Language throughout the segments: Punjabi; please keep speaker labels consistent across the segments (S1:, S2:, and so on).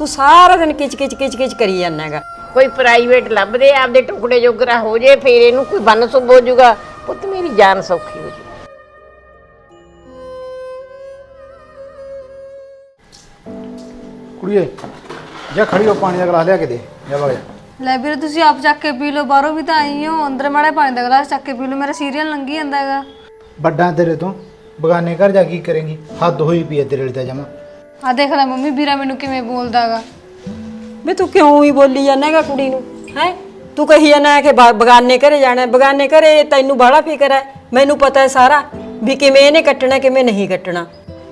S1: ਤੂੰ ਸਾਰਾ ਦਿਨ ਕਿਚ ਕਿਚ ਕਿਚ ਕਿਚ ਕਰੀ ਜਾਂਦਾ ਹੈਗਾ।
S2: ਕੋਈ ਪ੍ਰਾਈਵੇਟ ਲੱਭਦੇ ਆਪਦੇ ਟੁਕੜੇ ਜੋਗਰਾ ਹੋ ਜੇ ਫੇਰ ਇਹਨੂੰ ਕੋਈ ਬੰਨ ਸੁਭ ਹੋ ਜਾਊਗਾ ਪੁੱਤ ਮੇਰੀ ਜਾਨ ਸੌਖੀ ਹੋ ਜੂ।
S3: ਕੁੜੀਏ ਜਾ ਖੜੀ ਹੋ ਪਾਣੀ ਦਾ ਗਲਾਸ ਲਿਆ ਕੇ ਦੇ ਜਾ ਜਾ।
S4: ਲੈ ਵੀਰੇ ਤੁਸੀਂ ਆਪ ਚੱਕ ਕੇ ਪੀ ਲਓ ਬਾਹਰੋਂ ਵੀ ਤਾਂ ਆਈ ਹੋ ਅੰਦਰ ਮਾੜੇ ਪਾਣੀ ਦਾ ਗਲਾਸ ਚੱਕ ਕੇ ਪੀ ਲਓ ਮੇਰਾ ਸੀਰੀਅਲ ਲੰਗੀ ਜਾਂਦਾ ਹੈਗਾ।
S3: ਵੱਡਾ ਤੇਰੇ ਤੋਂ ਬਗਾਨੇ ਘਰ ਜਾ ਕੀ ਕਰੇਂਗੀ? ਹੱਦ ਹੋਈ ਪਈ ਹੈ ਤੇਰੇ ਲਈ ਤਾਂ ਜਮਾ।
S4: ਆ ਦੇਖ ਲੈ ਮੰਮੀ ਵੀਰਾ ਮੈਨੂੰ ਕਿਵੇਂ ਬੋਲਦਾ ਹੈਗਾ
S1: ਵੀ ਤੂੰ ਕਿਉਂ ਹੀ ਬੋਲੀ ਜਾਂਦਾ ਹੈਗਾ ਕੁੜੀ ਨੂੰ? ਹੈ? ਤੂੰ ਕਹੀ ਜਾਂਦਾ ਹੈ ਕਿ ਬਾ- ਬਗਾਨੇ ਘਰੇ ਜਾਣਾ ਹੈ। ਬਗਾਨੇ ਘਰੇ ਤੈਨੂੰ ਬੜਾ ਫਿਕਰ ਹੈ। ਮੈਨੂੰ ਪਤਾ ਹੈ ਸਾਰਾ ਵੀ ਕਿਵੇਂ ਇਹਨੇ ਕੱਟਣਾ ਕਿਵੇਂ ਨਹੀਂ ਕੱਟਣਾ।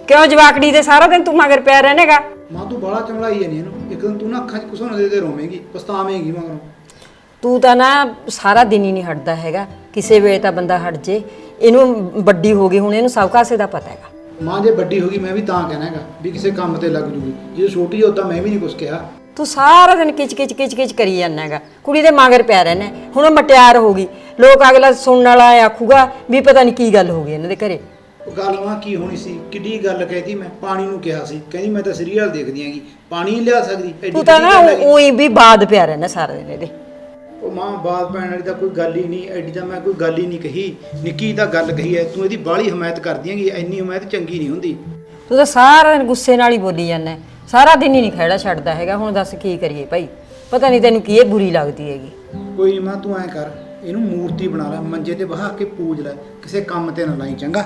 S1: ਕਿਉਂ ਜਵਾਕੜੀ ਦੇ ਸਾਰਾ ਦਿਨ ਤੂੰ ਮਗਰ ਪਿਆ ਰਹਿਣੇਗਾ?
S3: ਮਾਂ ਤੂੰ ਬਾਲਾ ਚਮੜਾਈ ਹੈ ਨਹੀਂ ਇਹਨੂੰ ਇੱਕ ਦਿਨ ਤੂੰ ਨਾ ਅੱਖਾਂ 'ਚ ਕੁਸੋਂ ਦੇ ਦੇ ਰੋਵੇਂਗੀ ਪਛਤਾਵੇਂਗੀ ਮਗਰੋਂ।
S1: ਤੂੰ ਤਾਂ ਨਾ ਸਾਰਾ ਦਿਨ ਹੀ ਨਹੀਂ ਹਟਦਾ ਹੈਗਾ। ਕਿਸੇ ਵੇਲੇ ਤਾਂ ਬੰਦਾ ਹਟ ਜੇ। ਇਹਨੂੰ ਵੱਡੀ ਹੋ ਗਈ ਹੁਣ ਇਹਨੂੰ ਸਭ ਕਾਸੇ ਦਾ ਪਤਾ ਹੈਗਾ।
S3: ਮਾਂ ਜੇ ਵੱਡੀ ਹੋ ਗਈ ਮੈਂ ਵੀ ਤਾਂ ਕਹਿਣਾ ਹੈਗਾ ਵੀ ਕਿਸੇ ਕੰਮ ਤੇ ਲੱਗ ਜੂਗੀ। ਜੇ ਛੋਟੀ ਹੋ ਤਾਂ ਮੈਂ ਵੀ ਨਹੀਂ ਕੁਛ ਕਿਹਾ।
S1: ਤੂੰ ਸਾਰਾ ਦਿਨ ਕਿਚ ਕਿਚ ਕਿਚ ਕਿਚ ਕਰੀ ਜਾਂਦਾ ਹੈਗਾ। ਕੁੜੀ ਦੇ ਮਗਰ ਪਿਆ ਰਹਿਣਾ। ਹੁਣ ਉਹ ਮਟਿਆਰ ਹੋ ਗਈ। ਲੋਕ ਅਗਲਾ ਸੁਣਨ ਵਾਲਾ ਆਖੂਗਾ ਵੀ ਪਤਾ ਨਹੀਂ ਕੀ ਗੱਲ ਹੋ ਗਈ ਇਹਨਾਂ ਦੇ ਘਰੇ।
S3: ਉਹ ਗੱਲ ਮਾਂ ਕੀ ਹੋਣੀ ਸੀ? ਕਿੱਡੀ ਗੱਲ ਕਹਿਤੀ ਮੈਂ। ਪਾਣੀ ਨੂੰ ਕਿਹਾ ਸੀ। ਕਹਿੰਦੀ ਮੈਂ ਤਾਂ ਸੀਰੀਅਲ ਦੇਖਦੀ ਆਂਗੀ ਪਾਣੀ ਨਹੀਂ ਲਿਆ ਸਕਦੀ। ਐਡੀ
S1: ਤੂੰ ਤਾਂ
S3: ਗੱਲ ਹੈਗੀ।
S1: ਉਹੀ ਵੀ ਬਾਦ ਪਿਆ ਰਹਿਣਾ ਸਾਰਾ ਦਿਨ ਇਹਦੇ।
S3: ਉਹ ਮਾਂ ਬਾਤ ਪੈਣ ਵਾਲੀ ਤਾਂ ਕੋਈ ਗੱਲ ਹੀ ਨਹੀਂ ਐਡੀ ਤਾਂ ਮੈਂ ਕੋਈ ਗੱਲ ਹੀ ਨਹੀਂ ਕਹੀ। ਨਿੱਕੀ ਤਾਂ ਗੱਲ ਕਹੀ ਐ ਤੂੰ ਇਹਦੀ ਬਾਹਲੀ ਹਮਾਇਤ ਕਰਦੀ ਹੈਗੀ ਇੰਨੀ ਹਮਾਇਤ ਚੰਗੀ ਨਹੀਂ ਹੁੰਦੀ।
S1: ਤੂੰ ਤਾਂ ਸਾਰਾ ਦਿਨ ਗੁੱਸੇ ਨਾਲ ਹੀ ਬੋਲੀ ਜਾਂਦਾ। ਸਾਰਾ ਦਿਨ ਹੀ ਨਹੀਂ ਖੜਾ ਛੱਡਦਾ ਹੈਗਾ ਹੁਣ ਦੱਸ ਕੀ ਕਰੀਏ ਭਾਈ? ਪਤਾ ਨਹੀਂ ਤੈਨੂੰ ਕੀ ਇਹ ਬੁਰੀ ਲੱਗਦੀ ਹੈਗੀ।
S3: ਕੋਈ ਨਹੀਂ ਮਾਂ ਤੂੰ ਐ ਕਰ ਇਹਨੂੰ ਮੂਰਤੀ ਬਣਾ ਲੈ ਮੰਜੇ ਤੇ ਬਹਾ ਕੇ ਪੂਜ ਲੈ ਕਿਸੇ ਕੰਮ ਤੇ ਨਾ ਲਾਈ ਚੰਗਾ?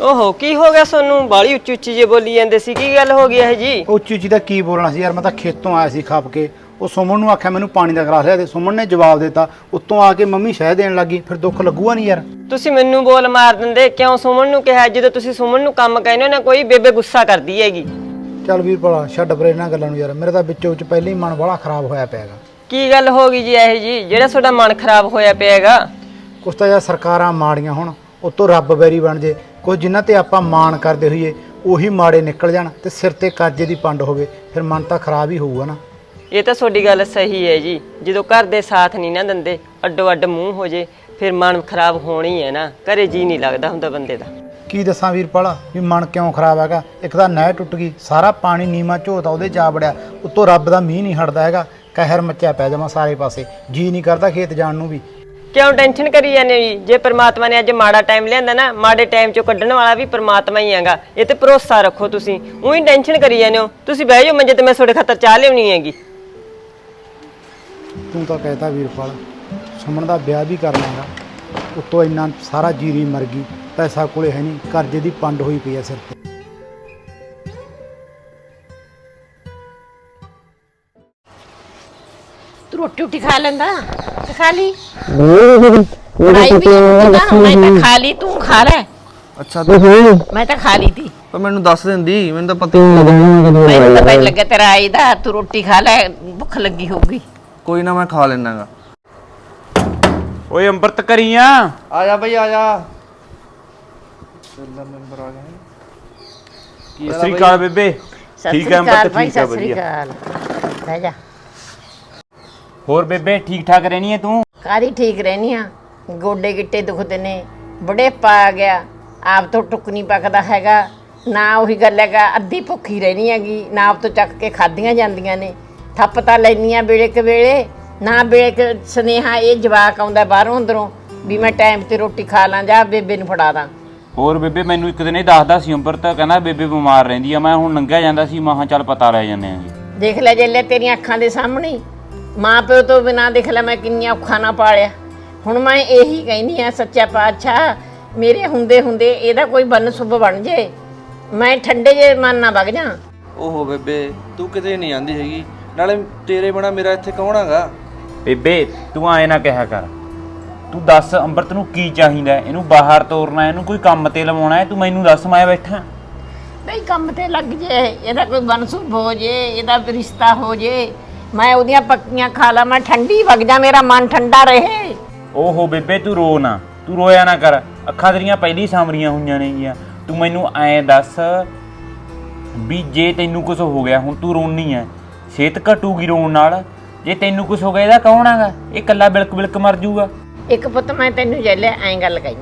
S5: ਓਹੋ ਕੀ ਹੋ ਗਿਆ ਸੋਨੂੰ? ਬਾਲੀ ਉੱਚੀ ਉੱਚੀ ਜੇ ਬੋਲੀ ਜਾਂਦੇ ਸੀ ਕੀ ਗੱਲ ਹੋ ਗਈ ਇਹ ਜੀ?
S3: ਉੱਚੀ ਉੱਚੀ ਦਾ ਕੀ ਬੋਲਣਾ ਸੀ ਯਾਰ ਮੈਂ ਤਾਂ ਖੇਤੋਂ ਆਇਆ ਸੀ ਖਾਪ ਕੇ। ਉਹ ਸੁਮਨ ਨੂੰ ਆਖਿਆ ਮੈਨੂੰ ਪਾਣੀ ਦਾ ਗਲਾਸ ਲਿਆ ਦੇ। ਸੁਮਨ ਨੇ ਜਵਾਬ ਦਿੱਤਾ ਉੱਤੋਂ ਆ ਕੇ ਮੰਮੀ ਸ਼ਹਿ ਦੇਣ ਲੱਗੀ। ਫਿਰ ਦੁੱਖ ਲੱਗੂਗਾ ਨਹੀਂ ਯਾਰ।
S5: ਤੁਸੀਂ ਮੈਨੂੰ ਬੋਲ ਮਾਰ ਦਿੰਦੇ ਕਿਉਂ ਸੁਮਨ ਨੂੰ ਕਿਹਾ? ਜਦੋਂ ਤੁਸੀਂ ਸੁਮਨ ਨੂੰ ਕੰਮ ਕਹਿੰਦੇ ਹੋ ਨਾ ਕੋਈ ਬੇਬੇ ਗੁੱਸਾ ਕਰਦੀ ਹੈਗੀ।
S3: ਚੱਲ ਵੀਰ ਭਲਾ ਛੱਡ ਪਰੇ ਇਹਨਾਂ ਗੱਲਾਂ ਨੂੰ ਯਾਰ। ਮੇਰੇ ਤਾਂ ਵਿੱਚੋਂ ਵਿੱਚ ਪਹਿਲਾਂ ਹੀ ਮਨ ਬੜਾ ਖਰਾਬ ਹੋਇਆ ਪਿਆਗਾ।
S5: ਕੀ ਗੱਲ ਹੋ ਗਈ ਜੀ ਇਹ ਜੀ? ਜਿਹੜਾ ਤੁਹਾਡਾ ਮਨ ਖਰਾਬ ਹੋਇਆ ਪਿਆ ਹੈਗਾ
S3: ਕੁਛ ਤਾਂ ਯਾਰ ਸਰਕਾਰਾਂ ਮਾੜੀਆਂ ਹੁਣ ਉਤੋਂ ਰੱਬ ਬੈਰੀ ਬਣ ਜੇ। ਕੁਝ ਜਿਨ੍ਹਾਂ ਤੇ ਆਪਾਂ ਮਾਣ ਕਰਦੇ ਹੋਈਏ ਉਹੀ ਮਾੜੇ ਨਿਕਲ ਜਾਣ ਤੇ ਸਿਰ ਤੇ ਕਰਜ਼ੇ ਦੀ ਪੰਡ ਹੋਵੇ ਫਿਰ ਮਨ ਤਾਂ ਖਰਾਬ ਹੀ ਹੋਊਗਾ ਨਾ।
S5: ਇਹ ਤਾਂ ਤੁਹਾਡੀ ਗੱਲ ਸਹੀ ਹੈ ਜੀ। ਜਦੋਂ ਘਰ ਦੇ ਸਾਥ ਨਹੀਂ ਨਾ ਦਿੰਦੇ ਅੱਡੋ ਅੱਡ ਮੂੰਹ ਹੋ ਜੇ ਫਿਰ ਮਨ ਖਰਾਬ ਹੋਣੀ ਹੈ ਨਾ। ਘਰੇ ਜੀ ਨਹੀਂ ਲੱਗਦਾ ਹੁੰਦਾ ਬੰਦੇ ਦਾ।
S3: ਕੀ ਦੱਸਾਂ ਵੀਰਪਾਲਾ ਵੀ ਮਨ ਕਿਉਂ ਖਰਾਬ ਹੈਗਾ? ਇੱਕ ਤਾਂ ਨਹਿਰ ਟੁੱਟ ਗਈ ਸਾਰਾ ਪਾਣੀ ਨੀਮਾ ਝੋਤਾ ਉਹਦੇ ਜਾ ਵੜਿਆ ਉੱਤੋਂ ਰੱਬ ਦਾ ਮੀਂਹ ਨਹੀਂ ਹਟਦਾ ਹੈਗਾ ਕਹਿਰ ਮੱਚਿਆ ਪਿਆ ਜਮਾ ਸਾਰੇ ਪਾਸੇ। ਜੀ ਨਹੀਂ ਕਰਦਾ ਖੇਤ ਜਾਣ ਨੂੰ ਵੀ।
S5: ਕਿਉਂ ਟੈਨਸ਼ਨ ਕਰੀ ਜਾਂਦੇ ਜੀ? ਜੇ ਪ੍ਰਮਾਤਮਾ ਨੇ ਅੱਜ ਮਾੜਾ ਟਾਈਮ ਲਿਆਂਦਾ ਨਾ, ਮਾੜੇ ਟਾਈਮ ਚੋਂ ਕੱਢਣ ਵਾਲਾ ਵੀ ਪ੍ਰਮਾਤਮਾ ਹੀ ਹੈਗਾ। ਇਹ ਤੇ ਭਰੋਸਾ ਰੱਖੋ ਤੁਸੀਂ। ਉਹੀ ਟੈਨਸ਼ਨ ਕਰੀ ਜਾਂਦੇ ਹੋ। ਤੁਸੀਂ ਬਹਿ ਜਾਓ ਮੰਜੇ ਤੇ, ਮੈਂ ਤੁਹਾਡੇ ਖਾਤਰ ਚਾਹ ਲਿਆਉਣੀ ਹੈਗੀ।
S3: ਤੂੰ ਤਾਂ ਕਹਿਤਾ ਵੀਰਪਾਲ, ਸੁਮਨ ਦਾ ਵਿਆਹ ਵੀ ਕਰ ਹੈਗਾ। ਉੱਤੋਂ ਇੰਨਾ ਸਾਰਾ ਜੀਰੀ ਮਰ ਗਈ, ਪੈਸਾ ਕੋਲੇ ਹੈ ਨਹੀਂ, ਕਰਜ਼ੇ ਦੀ ਪੰਡ ਹੋਈ ਪਈ ਹੈ ਸਿਰ ਤੇ।
S2: ਤੂੰ ਰੋਟੀ ਰੋਟੀ ਖਾ ਲੈਂਦਾ ਤੇ ਖਾ ਲਈ। ਬਣਾਈ ਵੀ ਹੈ ਨਾ ਮੈਂ ਤਾਂ ਖਾ ਲਈ ਤੂੰ ਖਾ ਲੈ।
S6: ਅੱਛਾ ਤੂੰ
S2: ਮੈਂ ਤਾਂ ਖਾ ਲਈ ਤੀ।
S6: ਪਰ ਮੈਨੂੰ ਦੱਸ ਦਿੰਦੀ ਮੈਨੂੰ ਤਾਂ ਪਤਾ ਹੀ ਨਹੀਂ।
S2: ਮੈਨੂੰ ਤਾਂ ਪਤਾ ਲੱਗਿਆ ਤੇਰਾ ਆਈ ਦਾ ਤੂੰ ਰੋਟੀ ਖਾ ਲੈ ਭੁੱਖ ਲੱਗੀ ਹੋਊਗੀ।
S6: ਕੋਈ ਨਾ ਮੈਂ ਖਾ ਲੈਣਾਗਾ
S7: ਓਏ ਅੰਮ੍ਰਿਤ ਕਰੀਆਂ?
S6: ਆ ਜਾ ਬਈ ਆ ਜਾ।
S7: ਸਤਿ ਸ੍ਰੀ ਅਕਾਲ ਬੇਬੇ।
S2: ਸਤਿ
S7: ਠੀਕ
S2: ਸ੍ਰੀ
S7: ਹੈ
S2: ਅਕਾਲ
S7: ਅੰਮ੍ਰਿਤ
S2: ਭਾਈ
S7: ਠੀਕ ਹੈ
S2: ਸਤਿ ਸ੍ਰੀ
S7: ਵਧੀਆ।
S2: ਅਕਾਲ। ਬਹਿ ਜਾ।
S7: ਹੋਰ ਬੇਬੇ ਠੀਕ ਠਾਕ ਰਹਿਣੀ ਹੈ ਤੂੰ?
S2: ਕਾਦੀ ਠੀਕ ਰਹਿਨੀ ਆ? ਗੋਡੇ ਗਿੱਟੇ ਦੁਖਦੇ ਨੇ ਬੜੇ ਪਾ ਗਿਆ ਆਪ ਤੋਂ ਟੁੱਕ ਨਹੀਂ ਪੱਕਦਾ ਹੈਗਾ ਨਾ ਉਹੀ ਗੱਲ ਹੈਗਾ ਅੱਧੀ ਭੁੱਖੀ ਰਹਿਣੀ ਹੈਗੀ ਨਾ ਆਪ ਤੋਂ ਚੱਕ ਕੇ ਖਾਧੀਆਂ ਜਾਂਦੀਆਂ ਨੇ। ਥੱਪ ਤਾਂ ਲੈਨੀਆਂ ਵੇਲੇ ਕੁ ਵੇਲੇ ਨਾ ਵੇਲੇ ਕੁ ਸੁਨੇਹਾ ਇਹ ਜਵਾਕ ਆਉਂਦਾ ਬਾਹਰੋਂ ਅੰਦਰੋਂ ਵੀ ਮੈਂ ਟਾਈਮ ਤੇ ਰੋਟੀ ਖਾ ਲਾਂ ਜਾਂ ਬੇਬੇ ਨੂੰ ਫੜਾ ਦਾਂ।
S7: ਹੋਰ ਬੇਬੇ ਮੈਨੂੰ ਇੱਕ ਦਿਨ ਇਹ ਦੱਸਦਾ ਸੀ ਅੰਮ੍ਰਿਤ ਕਹਿੰਦਾ ਬੇਬੇ ਬਿਮਾਰ ਰਹਿੰਦੀ ਆ ਮੈਂ ਹੁਣ ਲੰਘਿਆ ਜਾਂਦਾ ਸੀ ਮਹਾ ਚੱਲ ਪਤਾ ਲੈ ਜਾਂਦੇ ਆਂ
S2: ਦੇਖ ਲੈ ਜੇ ਲੈ ਤੇਰੀਆਂ ਅੱਖਾਂ ਦੇ ਸਾਹਮਣੇ। ਹੀ। ਮਾਂ ਪਿਓ ਤੋਂ ਬਿਨਾ ਦੇਖ ਲੈ ਮੈਂ ਕਿੰਨੀਆਂ ਔਖਾਂ ਨਾ ਪਾਲਿਆ। ਹੁਣ ਮੈਂ ਇਹੀ ਕਹਿੰਦੀ ਆ ਸੱਚਾ ਪਾਤਸ਼ਾਹ ਮੇਰੇ ਹੁੰਦੇ ਹੁੰਦੇ ਇਹਦਾ ਕੋਈ ਬੰਨ ਸੁਭ ਬਣ ਜੇ। ਮੈਂ ਠੰਡੇ ਜੇ ਮਨ ਨਾ ਵਗ ਜਾ
S6: ਓਹੋ ਬੇਬੇ ਤੂੰ ਕਿਤੇ ਨਹੀਂ ਆਂਦੀ ਹੈਗੀ। ਨਾਲੇ ਤੇਰੇ ਬਿਨਾ ਮੇਰਾ ਇੱਥੇ ਕੌਣ ਹੈਗਾ?
S7: ਬੇਬੇ ਤੂੰ ਐ ਨਾ ਕਿਹਾ ਕਰ। ਤੂੰ ਦੱਸ ਅੰਮ੍ਰਿਤ ਨੂੰ ਕੀ ਚਾਹੀਦਾ ਹੈ? ਇਹਨੂੰ ਬਾਹਰ ਤੋਰਨਾ ਹੈ, ਇਹਨੂੰ ਕੋਈ ਕੰਮ ਤੇ ਲਵਾਉਣਾ ਹੈ? ਤੂੰ ਮੈਨੂੰ ਦੱਸ ਮੈਂ ਬੈਠਾ।
S2: ਬਈ ਕੰਮ ਤੇ ਲੱਗ ਜੇ ਇਹਦਾ ਕੋਈ ਬੰਨ ਸੁਭ ਹੋ ਜੇ ਇਹਦਾ ਰਿਸ਼ਤਾ ਹੋ ਜੇ। ਮੈਂ ਉਹਦੀਆਂ ਪੱਕੀਆਂ ਖਾ ਲਾਂ ਮੈਂ ਠੰਡੀ ਵਗ ਜਾ ਮੇਰਾ ਮਨ ਠੰਡਾ ਰਹੇ।
S7: ਓਹੋ ਬੇਬੇ ਤੂੰ ਰੋ ਨਾ ਤੂੰ ਰੋਇਆ ਨਾ ਕਰ। ਅੱਖਾਂ ਤੇਰੀਆਂ ਪਹਿਲੀ ਹੀ ਸਾਂਵਰੀਆਂ ਹੋਈਆਂ ਨੇਗੀਆਂ। ਤੂੰ ਮੈਨੂੰ ਐਂ ਦੱਸ ਵੀ ਜੇ ਤੈਨੂੰ ਕੁਝ ਹੋ ਗਿਆ ਹੁਣ ਤੂੰ ਰੋਣੀ ਐ। ਸਿਹਤ ਘਟੂਗੀ ਰੋਣ ਨਾਲ। ਜੇ ਤੈਨੂੰ ਕੁਝ ਹੋ ਗਿਆ ਇਹਦਾ ਕੌਣ ਹੈਗਾ? ਇਹ ਕੱਲਾ ਬਿਲਕ ਬਿਲਕ ਮਰ ਜਾਊਗਾ।
S2: ਇੱਕ ਪੁੱਤ ਮੈਂ ਤੈਨੂੰ ਜੈਲੇ ਐਂ ਗੱਲ ਕਹੀ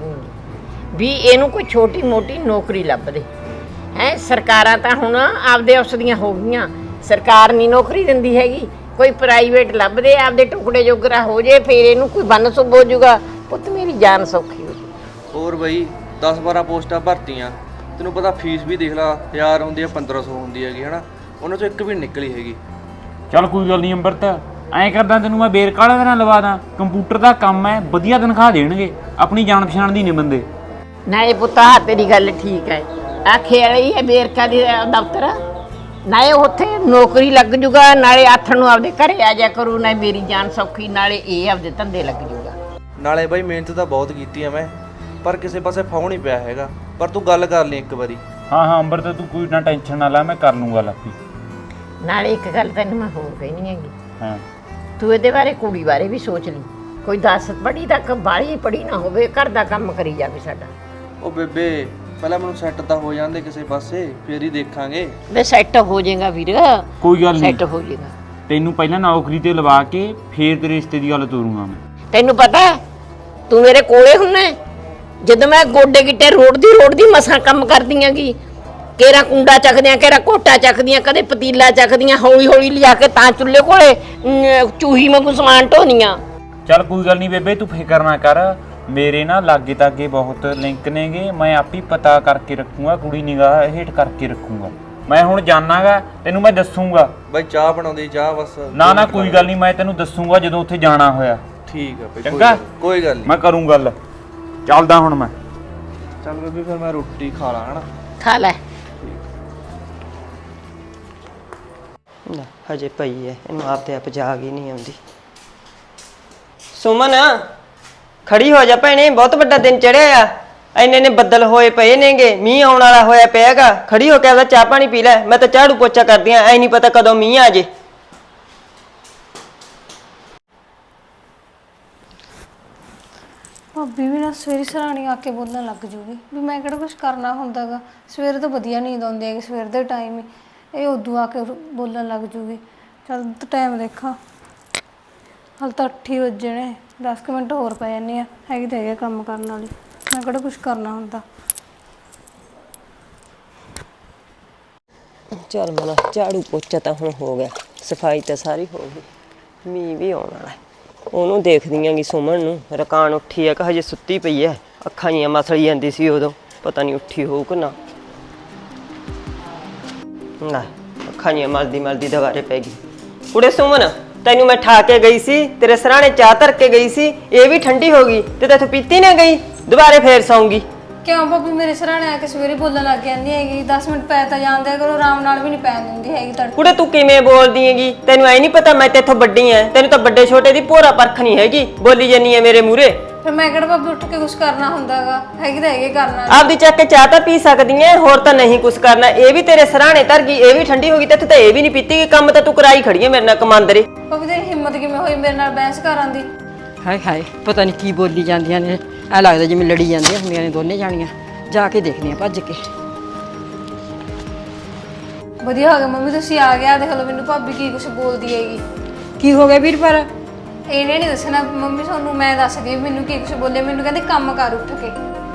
S2: ਵੀ ਇਹਨੂੰ ਕੋਈ ਛੋਟੀ ਮੋਟੀ ਨੌਕਰੀ ਲੱਭ ਦੇ। ਹੈ ਸਰਕਾਰਾਂ ਤਾਂ ਹੁਣ ਆਪਦੇ ਉਸ ਦੀਆਂ ਹੋ ਗਈਆਂ। ਸਰਕਾਰ ਨਹੀਂ ਨੌਕਰੀ ਦਿੰਦੀ ਹੈਗੀ। ਕੋਈ ਪ੍ਰਾਈਵੇਟ ਲੱਭਦੇ ਆਪਦੇ ਟੁਕੜੇ ਜੋਗਰਾ ਹੋ ਜੇ ਫੇਰ ਇਹਨੂੰ ਕੋਈ ਬੰਨ ਸੁਭ ਹੋ ਜਾਊਗਾ ਪੁੱਤ ਮੇਰੀ ਜਾਨ ਸੌਖੀ ਹੋ ਜੂ।
S6: ਹੋਰ ਬਈ 10 12 ਪੋਸਟਾਂ ਭਰਤੀਆਂ। ਤੈਨੂੰ ਪਤਾ ਫੀਸ ਵੀ ਦੇਖ ਲਾ 1000 ਹੁੰਦੀ ਆ 1500 ਹੁੰਦੀ ਹੈਗੀ ਹਨਾ? ਉਹਨਾਂ ਚੋਂ ਇੱਕ ਵੀ ਨੀ ਨਿਕਲੀ ਹੈਗੀ।
S7: ਚੱਲ ਕੋਈ ਗੱਲ ਨਹੀਂ ਅੰਮ੍ਰਿਤ ਐਂ ਕਰਦਾ ਤੈਨੂੰ ਮੈਂ ਬੇਰ ਕਾਲੇ ਦੇ ਨਾਲ ਲਵਾ ਦਾਂ। ਕੰਪਿਊਟਰ ਦਾ ਕੰਮ ਹੈ ਵਧੀਆ ਤਨਖਾਹ ਦੇਣਗੇ ਆਪਣੀ ਜਾਣ ਪਛਾਣ ਦੀ ਨੇ ਬੰਦੇ
S2: ਨਾਲੇ ਪੁੱਤਾ ਤੇਰੀ ਗੱਲ ਠੀਕ ਹੈ ਆਖੇ ਵਾਲੀ ਹੈ ਬੇਰਕਾ ਦੀ ਦਫ਼ਤਰ। ਨਾਲੇ ਉੱਥੇ ਨੌਕਰੀ ਲੱਗ ਜੂਗਾ ਨਾਲੇ ਆਥਣ ਨੂੰ ਆਪਦੇ ਘਰੇ ਆ ਜਾ ਕਰੂ ਨਾ ਮੇਰੀ ਜਾਨ ਸੌਖੀ ਨਾਲੇ ਇਹ ਆਪਦੇ ਧੰਦੇ ਲੱਗ ਜੂਗਾ।
S6: ਨਾਲੇ ਬਈ ਮਿਹਨਤ ਤਾਂ ਬਹੁਤ ਕੀਤੀ ਆ ਮੈਂ ਪਰ ਕਿਸੇ ਪਾਸੇ ਫਾਉ ਨਹੀਂ ਪਿਆ ਹੈਗਾ। ਪਰ ਤੂੰ ਗੱਲ ਕਰ ਲਈ ਇੱਕ ਵਾਰੀ।
S7: ਹਾਂ ਹਾਂ ਅੰਮ੍ਰਿਤ ਤੂੰ ਕੋਈ ਨਾ ਟੈਨਸ਼ਨ ਨਾ ਲੈ ਮੈਂ ਕਰ ਲੂੰਗਾ ਲਾਪੀ
S2: ਨਾਲੇ ਇੱਕ ਗੱਲ ਤੈਨੂੰ ਮੈਂ ਹੋਰ ਕਹਿਣੀ ਹੈਗੀ।
S7: ਹਾਂ।
S2: ਤੂੰ ਇਹਦੇ ਬਾਰੇ ਕੁੜੀ ਬਾਰੇ ਵੀ ਸੋਚ ਲਈ। ਕੋਈ 10 ਪੜ੍ਹੀ ਤੱਕ ਬਾਹਲੀ ਪੜ੍ਹੀ ਨਾ ਹੋਵੇ ਘਰ ਦਾ ਕੰਮ ਕਰੀ ਜਾਵੇ ਸਾਡਾ।
S6: ਉਹ ਬੇਬੇ ਪਹਿਲਾਂ ਮੈਨੂੰ ਸੈੱਟ ਤਾਂ ਹੋ ਜਾਂਦੇ ਕਿਸੇ ਪਾਸੇ ਫੇਰ ਹੀ ਦੇਖਾਂਗੇ।
S2: ਵੇ ਸੈੱਟ ਹੋ ਜਾਏਗਾ ਵੀਰ।
S7: ਕੋਈ ਗੱਲ ਨਹੀਂ।
S2: ਸੈੱਟ ਹੋ ਜਾਏਗਾ।
S7: ਤੈਨੂੰ ਪਹਿਲਾਂ ਨੌਕਰੀ ਤੇ ਲਵਾ ਕੇ ਫੇਰ ਤੇਰੇ ਰਿਸ਼ਤੇ ਦੀ ਗੱਲ ਤੋਰੂੰਗਾ ਮੈਂ।
S2: ਤੈਨੂੰ ਪਤਾ ਹੈ, ਤੂੰ ਮੇਰੇ ਕੋਲੇ ਹੁੰਨਾ ਹੈ। ਜਦੋਂ ਮੈਂ ਗੋਡੇ ਗਿੱਟੇ ਰੋਡ ਦੀ ਰੋਡ ਦੀ ਮਸਾਂ ਕੰਮ ਕਰਦੀਆਂਗੀ ਕੇਰਾ ਕੁੰਡਾ ਚੱਕਦੀਆਂ ਕੇਰਾ ਕੋਟਾ ਚੱਕਦੀਆਂ ਕਦੇ ਪਤੀਲਾ ਚੱਕਦੀਆਂ ਹੌਲੀ ਹੌਲੀ ਲਿਆ ਕੇ ਤਾਂ ਚੁੱਲ੍ਹੇ ਕੋਲੇ ਅਮ, ਚੂਹੀ ਵਾਂਗੂ ਸਮਾਨ ਢੋਨੀਆਂ।
S7: ਚੱਲ ਕੋਈ ਗੱਲ ਨਹੀਂ ਬੇਬੇ ਤੂੰ ਫਿਕਰ ਨਾ ਕਰ। ਮੇਰੇ ਨਾ ਲਾਗੇ ਤਾਗੇ ਬਹੁਤ ਲਿੰਕ ਨੇਗੇ ਮੈਂ ਆਪੀ ਪਤਾ ਕਰਕੇ ਰੱਖੂੰਗਾ ਕੁੜੀ ਨਿਗਾਹ ਹੇਠ ਕਰਕੇ ਰੱਖੂੰਗਾ। ਮੈਂ ਹੁਣ ਜਾਣਾਗਾ ਤੈਨੂੰ ਮੈਂ ਦੱਸੂੰਗਾ।
S6: ਬਈ ਚਾਹ ਬਣਾਉਂਦੀ ਚਾਹ ਬਸ
S7: ਨਾ ਨਾ ਕੋਈ ਗੱਲ ਨਹੀਂ ਮੈਂ ਤੈਨੂੰ ਦੱਸੂੰਗਾ ਜਦੋਂ ਉੱਥੇ ਜਾਣਾ ਹੋਇਆ।
S6: ਠੀਕ ਆ ਬਈ ਕੋਈ
S7: ਚੰਗਾ।
S6: ਗੱਲ- ਕੋਈ ਗੱਲ ਨਹੀਂ
S7: ਮੈਂ ਕਰੂੰ ਗੱਲ। ਚੱਲਦਾ ਹੁਣ ਮੈਂ।
S6: ਚੱਲ ਬੇਬੇ ਫਿਰ ਮੈਂ ਰੋਟੀ ਖਾ ਲਾਂ ਹਨਾ?
S2: ਖਾ ਲੈ।
S5: ਨਾ ਹਜੇ ਪਈ ਐ ਇਹਨੂੰ ਆਪਦੇ ਆਪ ਜਾਗ ਹੀ ਨਹੀਂ ਆਉਂਦੀ। ਸੁਮਨ! ਖੜੀ ਹੋ ਜਾ ਭੈਣੇ, ਬਹੁਤ ਵੱਡਾ ਦਿਨ ਚੜਿਆ ਆ। ਐਨੇ ਨੇ ਬੱਦਲ ਹੋਏ ਪਏ ਨੇਗੇ, ਮੀਂਹ ਆਉਣ ਵਾਲਾ ਹੋਇਆ ਪਿਆਗਾ ਖੜੀ ਹੋ ਕੇ ਆਪਦਾ ਚਾਹ ਪਾਣੀ ਪੀ ਲੈ, ਮੈਂ ਤਾਂ ਝਾੜੂ ਪੋਚਾ ਕਰਦੀ ਆ, ਐ ਨਹੀਂ ਪਤਾ ਕਦੋਂ ਮੀਂਹ ਆ ਜੇ।
S4: ਭਾਬੀ ਵੀ ਨਾ ਸਵੇਰੇ ਸਰਾਣੀ ਆ ਕੇ ਬੋਲਣ ਲੱਗ ਜੂਗੀ ਵੀ ਮੈਂ ਕਿਹੜਾ ਕੁਝ ਕਰਨਾ ਹੁੰਦਾਗਾ। ਸਵੇਰ ਤਾਂ ਵਧੀਆ ਨੀਂਦ ਆਉਂਦੀ ਹੈਗੀ, ਸਵੇਰ ਦੇ ਟਾਈਮ ਹੀ। ਇਹ ਉਦੋਂ ਆ ਕੇ ਬੋਲਣ ਲੱਗ ਜੂਗੀ। ਚੱਲ ਟਾਈਮ ਦੇਖਾਂ। ਹਾਲ ਤਾਂ 8 ਵਜੇ ਨੇ 10 ਮਿੰਟ ਹੋਰ ਪੈ ਜਾਂਦੇ ਆ, ਹੈਗੀ ਤਾਂ ਹੈਗੇ ਕੰਮ ਕਰਨ ਵਾਲੀ। ਮੈਂ ਕਿਹੜਾ ਕੁਝ ਕਰਨਾ ਹੁੰਦਾ
S5: ਚੱਲ ਮਨਾ ਝਾੜੂ ਪੋਚਾ ਤਾਂ ਹੁਣ ਹੋ ਗਿਆ, ਸਫ਼ਾਈ ਤਾਂ ਸਾਰੀ ਹੋ ਗਈ। ਮੀਂਹ ਵੀ ਆਉਣ ਵਾਲਾ ਹੈ। ਉਹਨੂੰ ਦੇਖਦੀ ਆਂਗੀ ਸੁਮਨ ਨੂੰ, ਰਕਾਨ ਉੱਠੀ ਆ ਕਿ ਹਜੇ ਸੁੱਤੀ ਪਈ ਐ ਅੱਖਾਂ ਜੀਆਂ ਮਸਲੀ ਜਾਂਦੀ ਸੀ ਉਦੋਂ, ਪਤਾ ਨਹੀਂ ਉੱਠੀ ਹੋਊ ਕਿ ਨਾ। ਨਾ ਅੱਖਾਂ ਜੀਆਂ ਮਲਦੀ ਮਲਦੀ ਦੁਬਾਰੇ ਪੈ ਗਈ। ਕੁੜੇ ਸੁਮਨ! ਤੈਨੂੰ ਮੈਂ ਠਾ ਕੇ ਗਈ ਸੀ ਤੇਰੇ ਸਰਾਣੇ ਚਾਹ ਧਰ ਕੇ ਗਈ ਸੀ ਇਹ ਵੀ ਠੰਡੀ ਹੋ ਗਈ ਤੇ ਤੈਥੋਂ ਪੀਤੀ ਨਾ ਗਈ ਦੁਬਾਰੇ ਫੇਰ ਸੌਂਗੀ।
S4: ਕਿਉਂ ਭਾਬੀ ਮੇਰੇ ਸਰਾਣੇ ਆ ਕੇ ਸਵੇਰੇ ਬੋਲਣ ਲੱਗ ਜਾਂਦੀ ਹੈਗੀ 10 ਮਿੰਟ ਪੈ ਤਾਂ ਜਾਂਦੇ ਕਰੋ ਆਰਾਮ ਨਾਲ ਵੀ ਨਹੀਂ ਪੈਣ ਦਿੰਦੀ ਹੈਗੀ ਤੜਕੇ।
S5: ਕੁੜੇ ਤੂੰ ਕਿਵੇਂ ਬੋਲਦੀ ਹੈਗੀ ਤੈਨੂੰ ਐ ਨਹੀਂ ਪਤਾ ਮੈਂ ਤੇਥੋਂ ਵੱਡੀ ਐ ਤੈਨੂੰ ਤਾਂ ਵੱਡੇ ਛੋਟੇ ਦੀ ਭੋਰਾ ਪਰਖ ਨਹੀਂ ਹੈਗੀ ਬੋਲੀ ਜੰਨੀ ਐ ਮੇਰੇ ਮੂਰੇ
S4: ਫਿਰ ਮੈਂ ਕਿਹੜਾ ਭਾਬੀ ਉੱਠ ਕੇ ਕੁਝ ਕਰਨਾ ਹੁੰਦਾਗਾ? ਹੈਗੀ ਤਾਂ ਹੈਗੇ ਕਰਨਾ
S5: ਆਪਦੀ ਚੱਕ ਕੇ ਚਾਹ ਤਾਂ ਪੀ ਸਕਦੀ ਐ ਹੋਰ ਤਾਂ ਨਹੀਂ ਕੁਛ ਕਰਨਾ। ਇਹ ਵੀ ਤੇਰੇ ਸਰਾਣੇ ਧਰ ਗਈ ਇਹ ਵੀ ਠੰਡੀ ਹੋ ਗਈ ਤੇ ਤਾਂ ਇਹ ਵੀ ਨਹੀਂ ਪੀਤੀ ਗਈ ਕੰਮ ਤਾਂ ਤੂੰ ਕਰਾਈ ਖੜੀ ਐ ਮੇਰੇ ਨਾਲ ਕਮਾਂਦਰੇ।
S4: ਭਾਬੀ ਤੇਰੀ ਹਿੰਮਤ ਕਿਵੇਂ ਹੋਈ ਮੇਰੇ ਨਾਲ ਬਹਿਸ ਕਰਾਂ ਦੀ?
S1: ਹਾਏ ਹਾਏ ਪਤਾ ਨਹੀਂ ਕੀ ਬੋਲੀ ਜਾਂਦੀਆਂ ਨੇ। ਐ ਲੱਗਦਾ ਜਿਵੇਂ ਲੜੀ ਜਾਂਦੀਆਂ ਹੁੰਦੀਆਂ ਨੇ ਦੋਨੇ ਜਾਣੀਆਂ। ਜਾ ਕੇ ਦੇਖਦੇ ਆ ਭੱਜ ਕੇ।
S4: ਵਧੀਆ ਹੋ ਗਿਆ ਮੰਮੀ ਤੁਸੀਂ ਆ ਗਿਆ ਦੇਖ ਲਓ ਮੈਨੂੰ ਭਾਬੀ ਕੀ ਕੁਝ ਬੋਲਦੀ ਹੈਗੀ।
S1: ਕੀ ਹੋ ਗਿਆ ਵੀਰ ਪਰ?
S4: ਇਹਨੇ ਨਹੀਂ ਦੱਸਣਾ ਮੰਮੀ ਤੁਹਾਨੂੰ ਮੈਂ ਦੱਸਦੀ ਹਾਂ ਮੈਨੂੰ ਕੀ ਕੁਝ ਬੋਲੇ ਮੈਨੂੰ ਕਹਿੰਦੇ ਕੰਮ ਕਰ ਉੱਠ ਕੇ।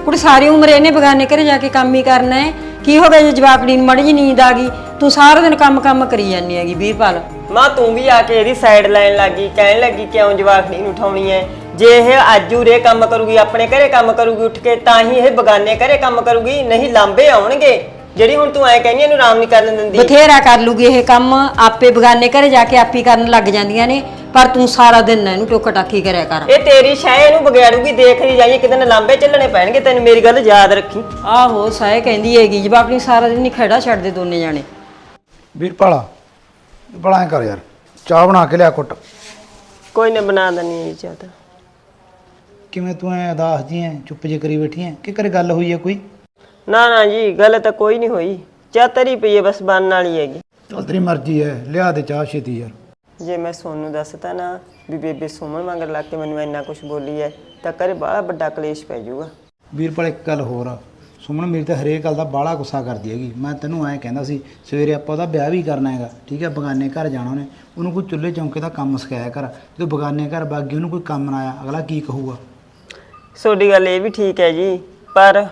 S1: ਕੁੜੀ ਸਾਰੀ ਉਮਰ ਇਹਨੇ ਬਗਾਨੇ ਘਰੇ ਜਾ ਕੇ ਕੰਮ ਹੀ ਕਰਨਾ ਹੈ। ਕੀ ਹੋ ਗਿਆ ਜੇ ਜਵਾਕੜੀ ਨੂੰ ਮੜੀ ਜੀ ਨੀਂਦ ਆ ਗਈ? ਤੂੰ ਸਾਰਾ ਦਿਨ ਕੰਮ ਕੰਮ ਕਰੀ ਜਾਂਦੀ ਹੈਗੀ ਵੀਰਪਾਲ।
S5: ਮਾਂ ਤੂੰ ਵੀ ਆ ਕੇ ਇਹਦੀ ਸਾਈਡ ਲੈਣ ਲੱਗੀ ਕਹਿਣ ਲੱਗੀ ਕਿਉਂ ਜਵਾਖੜੀ ਨੂੰ ਉਠਾਉਣੀ ਐ ਜੇ ਇਹ ਅੱਜ ਉਰੇ ਕੰਮ ਕਰੂਗੀ ਆਪਣੇ ਘਰੇ ਕੰਮ ਕਰੂਗੀ ਉੱਠ ਕੇ ਤਾਂ ਹੀ ਇਹ ਬਗਾਨੇ ਘਰੇ ਕੰਮ ਕਰੂਗੀ ਨਹੀਂ ਲਾਂਬੇ ਆਉਣਗੇ। ਜਿਹੜੀ ਹੁਣ ਤੂੰ ਐ ਕਹਿੰਦੀ ਇਹਨੂੰ ਆਰਾਮ ਨਹੀਂ ਕਰਨ ਦਿੰਦੀ।
S1: ਬਥੇਰਾ ਕਰ ਲੂਗੀ ਇਹ ਕੰਮ ਆਪੇ ਬਗਾਨੇ ਘਰੇ ਜਾ ਕੇ ਆਪੀ ਕਰਨ ਲੱਗ ਜਾਂਦੀਆਂ ਨੇ ਪਰ ਤੂੰ ਸਾਰਾ ਦਿਨ ਨਾ ਇਹਨੂੰ ਟੋਕਾ ਟਾਕੀ ਕਰਿਆ ਕਰ।
S5: ਇਹ ਤੇਰੀ ਸ਼ੈ ਇਹਨੂੰ ਵਿਗਾੜੂਗੀ ਦੇਖ ਰਹੀ ਜਾਈਏ ਕਿਤੇ ਨਾ ਲਾਂਬੇ ਚੱਲਣੇ ਪੈਣਗੇ ਤੈਨੂੰ ਮੇਰੀ ਗੱਲ ਯਾਦ ਰੱਖੀ।
S1: ਆਹੋ ਸਾਏ ਕਹਿੰਦੀ ਹੈਗੀ ਜਵਾਕੜੀ ਸਾਰਾ ਦਿਨ ਹੀ ਖੜਾ ਛੱਡਦੇ ਦੋਨੇ ਜਾਣੇ।
S3: ਵੀਰਪਾਲਾ ਐਂ ਕਰ ਯਾਰ ਚਾਹ ਬਣਾ ਕੇ ਲਿਆ ਕੁੱਟ
S5: ਕੋਈ ਨਾ ਬਣਾ ਦਨੀ ਇਹ ਚਾਹ ਤਾਂ।
S3: ਕਿਵੇਂ ਤੂੰ ਐ ਅਦਾਸ ਜੀ ਐ ਚੁੱਪ ਜੇ ਕਰੀ ਬੈਠੀ ਐ? ਕਿ ਘਰੇ ਗੱਲ ਹੋਈ ਐ ਕੋਈ?
S5: ਨਾ ਨਾ ਜੀ ਗੱਲ ਤਾਂ ਕੋਈ ਨਹੀਂ ਹੋਈ। ਚਾਹ ਤਰੀ ਪਈ ਹੈ ਬਸ ਬਣਨ ਵਾਲੀ ਹੈਗੀ।
S3: ਚੱਲ ਤੇਰੀ ਮਰਜ਼ੀ ਐ ਲਿਆ ਦੇ ਚਾਹ ਛੇਤੀ ਯਾਰ।
S5: ਜੇ ਮੈਂ ਸੋਨੂੰ ਦੱਸਤਾ ਨਾ ਵੀ ਬੇਬੇ ਸੁਮਨ ਮੰਗਰ ਲੱਗ ਕੇ ਮੈਨੂੰ ਇੰਨਾ ਕੁਝ ਬੋਲੀ ਹੈ ਤਾਂ ਘਰੇ ਬੜਾ ਵੱਡਾ ਕਲੇਸ਼ ਪੈ ਜਾਊਗਾ।
S3: ਵੀਰਪਾਲ ਇੱਕ ਗੱਲ ਹੋਰ ਆ। ਸੁਮਨ ਮੇਰੀ ਤਾਂ ਹਰੇਕ ਗੱਲ ਦਾ ਬਾਹਲਾ ਗੁੱਸਾ ਕਰਦੀ ਹੈਗੀ। ਮੈਂ ਤੈਨੂੰ ਐਂ ਕਹਿੰਦਾ ਸੀ ਸਵੇਰੇ ਆਪਾਂ ਉਹਦਾ ਵਿਆਹ ਵੀ ਕਰਨਾ ਹੈਗਾ ਠੀਕ ਹੈ ਬਗਾਨੇ ਘਰ ਜਾਣਾ ਉਹਨੇ। ਉਹਨੂੰ ਕੋਈ ਚੁੱਲ੍ਹੇ ਚੌਂਕੇ ਦਾ ਕੰਮ ਸਿਖਾਇਆ ਕਰ। ਜਦੋਂ ਬਗਾਨੇ ਘਰ ਬਾਗੀ ਉਹਨੂੰ ਕੋਈ ਕੰਮ ਨਾ ਆਇਆ। ਅਗਲਾ ਕੀ ਕਹੂਗਾ?
S5: ਤੁਹਾਡੀ ਗੱਲ ਇਹ ਵੀ ਠੀਕ ਹੈ ਜੀ ਪਰ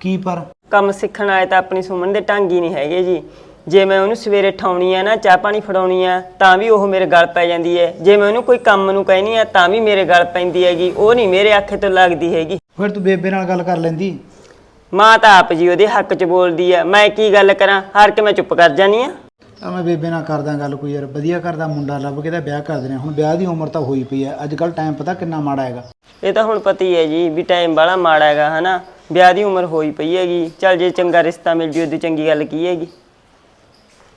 S3: ਕੀ ਪਰ?
S5: ਕੰਮ ਸਿੱਖਣ ਆਏ ਤਾਂ ਆਪਣੀ ਸੁਮਨ ਦੇ ਢੰਗ ਹੀ ਨਹੀਂ ਹੈਗੇ ਜੀ। ਜੇ ਮੈਂ ਉਹਨੂੰ ਸਵੇਰੇ ਠਾਉਣੀ ਆ ਨਾ ਚਾਹ ਪਾਣੀ ਫੜਾਉਣੀ ਆ ਤਾਂ ਵੀ ਉਹ ਮੇਰੇ ਗਲ ਪੈ ਜਾਂਦੀ ਹੈ ਜੇ ਮੈਂ ਉਹਨੂੰ ਕੋਈ ਕੰਮ ਨੂੰ ਕਹਿਣੀ ਆ ਤਾਂ ਵੀ ਮੇਰੇ ਗਲ ਪੈਂਦੀ ਹੈਗੀ। ਉਹ ਨਹੀਂ ਮੇਰੇ ਆਖੇ ਤੋਂ ਲੱਗਦੀ ਹੈਗੀ।
S3: ਫਿਰ ਤੂੰ ਬੇਬੇ ਨਾਲ ਗੱਲ ਕਰ ਲੈਂਦੀ।
S5: ਮਾਂ ਤਾਂ ਆਪ ਜੀ ਉਹਦੇ ਹੱਕ 'ਚ ਬੋਲਦੀ ਆ। ਮੈਂ ਕੀ ਗੱਲ ਕਰਾਂ? ਹਾਰ ਕੇ ਮੈਂ ਚੁੱਪ ਕਰ ਜਾਨੀ ਆ।
S3: ਆ ਮੈਂ ਬੇਬੇ ਨਾਲ ਕਰਦਾ ਗੱਲ ਕੋਈ ਯਾਰ ਵਧੀਆ ਕਰਦਾ ਮੁੰਡਾ ਲੱਭ ਕੇ ਤਾਂ ਵਿਆਹ ਕਰ ਦੇਣਾ ਹੁਣ ਵਿਆਹ ਦੀ ਉਮਰ ਤਾਂ ਹੋਈ ਪਈ ਹੈ ਅੱਜ ਕੱਲ ਟਾਈਮ ਪਤਾ ਕਿੰਨਾ ਮਾੜਾ ਹੈਗਾ।
S5: ਇਹ ਤਾਂ ਹੁਣ ਪਤਾ ਹੀ ਜੀ ਵੀ ਟਾਈਮ ਬਾਲਾ ਮਾੜਾ ਹੈਗਾ ਹਨਾ? ਵਿਆਹ ਦੀ ਉਮਰ ਹੋਈ ਪਈ ਹੈਗੀ। ਚੱਲ ਜੇ ਚੰਗਾ ਰਿਸ਼ਤਾ ਮਿਲ ਜੂ ਉਹਦੀ ਚੰਗੀ ਗੱਲ ਕੀ ਹੈਗੀ?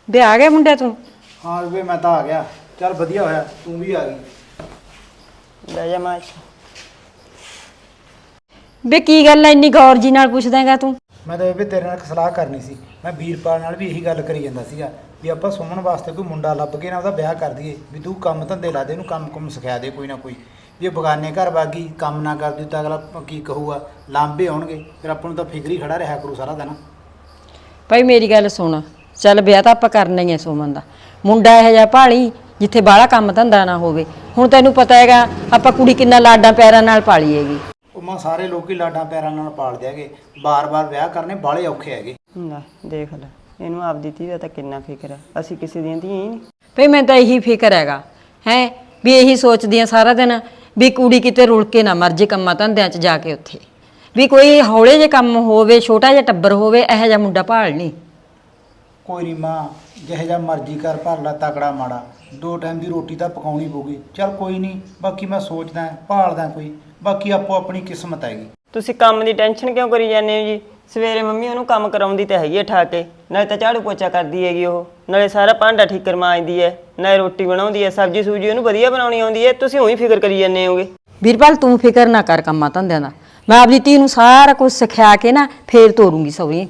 S1: ਵੇ ਆ ਗਿਆ ਮੁੰਡਾ ਤੂੰ?
S3: ਹਾਂ ਬੇਬੇ ਮੈਂ ਤਾਂ ਆ ਗਿਆ। ਚੱਲ ਵਧੀਆ ਹੋਇਆ ਤੂੰ ਵੀ ਆ ਗਈ।
S5: ਲੈ ਜਾ ਮਾਂ
S1: ਵੇ ਕੀ ਗੱਲ ਐ ਇੰਨੀ ਗੌਰ ਜੀ ਨਾਲ ਪੁੱਛਦਾਗਾ ਤੂੰ?
S3: ਮੈਂ ਤਾਂ ਵੀ ਤੇਰੇ ਨਾਲ ਇੱਕ ਸਲਾਹ ਕਰਨੀ ਸੀ। ਮੈਂ ਵੀਰਪਾਲ ਨਾਲ ਵੀ ਇਹੀ ਗੱਲ ਕਰੀ ਜਾਂਦਾ ਸੀਗਾ ਵੀ ਆਪਾਂ ਸੁਮਨ ਵਾਸਤੇ ਕੋਈ ਮੁੰਡਾ ਲੱਭ ਕੇ ਨਾ ਉਹਦਾ ਵਿਆਹ ਕਰ ਦਈਏ, ਵੀ ਤੂੰ ਕੰਮ ਧੰਦੇ ਲਾ ਦੇ, ਇਹਨੂੰ ਕੰਮ ਕੁਮ ਸਿਖਾ ਦੇ ਕੋਈ ਨਾ ਕੋਈ। ਜੇ ਬਗਾਨੇ ਘਰ ਬਾਗੀ ਕੰਮ ਨਾ ਕਰਦੀ ਤਾਂ ਅਗਲਾ ਕੀ ਕਹੂਗਾ? ਲਾਂਬੇ ਆਉਣਗੇ, ਫਿਰ ਆਪਾਂ ਨੂੰ ਤਾਂ ਫਿਕਰ ਹੀ ਖੜਾ ਰਿਹਾ ਕਰੂ ਸਾਰਾ ਦਿਨ।
S1: ਭਾਈ ਮੇਰੀ ਗੱਲ ਸੁਣ, ਚੱਲ ਵਿਆਹ ਤਾਂ ਆਪਾਂ ਕਰਨਾ ਹੀ ਹੈ ਸੋਮਨ ਦਾ। ਮੁੰਡਾ ਇਹੋ ਜਿਹਾ ਭਾਲੀ, ਜਿੱਥੇ ਬਾਹਲਾ ਕੰਮ ਧੰਦਾ ਨਾ ਹੋਵੇ। ਹੁਣ ਤੈਨੂੰ ਪਤਾ ਹੈਗਾ, ਆਪਾਂ ਕੁੜੀ ਕਿੰਨਾ ਲਾਡਾਂ ਪੈਰਾਂ ਨਾਲ ਪਾਲੀ ਹੈਗੀ।
S3: ਮਾਂ ਸਾਰੇ ਲੋਕੀ ਲਾਡਾਂ ਪਿਆਰਾਂ ਨਾਲ ਪਾਲ ਦਿਆਗੇ ਬਾਰ-ਬਾਰ ਵਿਆਹ ਕਰਨੇ ਬਾਲੇ ਔਖੇ ਹੈਗੇ।
S5: ਲੈ ਦੇਖ ਲੈ ਇਹਨੂੰ ਆਪਦੀ ਧੀ ਦਾ ਤਾਂ ਕਿੰਨਾ ਫਿਕਰ ਹੈ। ਅਸੀਂ ਕਿਸੇ ਦੀਆਂ ਧੀਆਂ ਹੀ ਨਹੀਂ।
S1: ਭਈ ਮੈਨੂੰ ਤਾਂ ਇਹੀ ਫਿਕਰ ਹੈਗਾ ਹੈ ਵੀ ਇਹੀ ਸੋਚਦੀ ਆ ਸਾਰਾ ਦਿਨ ਵੀ ਕੁੜੀ ਕਿਤੇ ਰੁਲ ਕੇ ਨਾ ਮਰ ਜੇ ਕੰਮਾਂ ਧੰਦਿਆਂ 'ਚ ਜਾ ਕੇ ਉੱਥੇ। ਵੀ ਕੋਈ ਹੌਲੇ ਜੇ ਕੰਮ ਹੋਵੇ ਛੋਟਾ ਜਿਹਾ ਟੱਬਰ ਹੋਵੇ ਇਹੋ ਜਿਹਾ ਮੁੰਡਾ ਭਾਲ ਨਹੀਂ।
S3: ਕੋਈ ਨਹੀਂ ਮਾਂ ਜਿਹੇ ਜਿਹਾ ਮਰਜ਼ੀ ਕਰ ਭਰ ਲੈ ਤਕੜਾ ਮਾੜਾ। ਦੋ ਟਾਈਮ ਦੀ ਰੋਟੀ ਤਾਂ ਪਕਾਉਣੀ ਪਊਗੀ। ਚੱਲ ਕੋਈ ਨਹੀਂ ਬਾਕੀ ਮੈਂ ਸੋਚਦਾ ਭਾਲਦਾ ਕੋਈ। ਬਾਕੀ ਆਪੋ ਆਪਣੀ ਕਿਸਮਤ ਹੈਗੀ।
S5: ਤੁਸੀਂ ਕੰਮ ਦੀ ਟੈਨਸ਼ਨ ਕਿਉਂ ਕਰੀ ਜਾਂਦੇ ਹੋ ਜੀ? ਸਵੇਰੇ ਮੰਮੀ ਉਹਨੂੰ ਕੰਮ ਕਰਾਉਂਦੀ ਤਾਂ ਹੈਗੀ ਹੈ ਠਾ ਕੇ ਨਾਲੇ ਤਾਂ ਝਾੜੂ ਪੋਚਾ ਕਰਦੀ ਹੈਗੀ ਉਹ। ਨਾਲੇ ਸਾਰਾ ਭਾਂਡਾ ਠੀਕਰ ਮਾਂਜਦੀ ਹੈ ਨਾਲੇ ਰੋਟੀ ਬਣਾਉਂਦੀ ਹੈ ਸਬਜ਼ੀ ਸੂਜੀ ਉਹਨੂੰ ਵਧੀਆ ਬਣਾਉਣੀ ਆਉਂਦੀ ਹੈ ਤੁਸੀਂ ਉਹੀ ਫਿਕਰ ਕਰੀ ਜਾਂਦੇ ਹੋਗੇ।
S1: ਵੀਰਪਾਲ ਤੂੰ ਫਿਕਰ ਨਾ ਕਰ ਕੰਮਾਂ ਧੰਦਿਆਂ ਦਾ। ਮੈਂ ਆਪਣੀ ਧੀ ਨੂੰ ਸਾਰਾ ਕੁਝ ਸਿਖਾ ਕੇ ਨਾ ਫੇਰ ਤੋਰੂੰਗੀ ਸੌਰੀ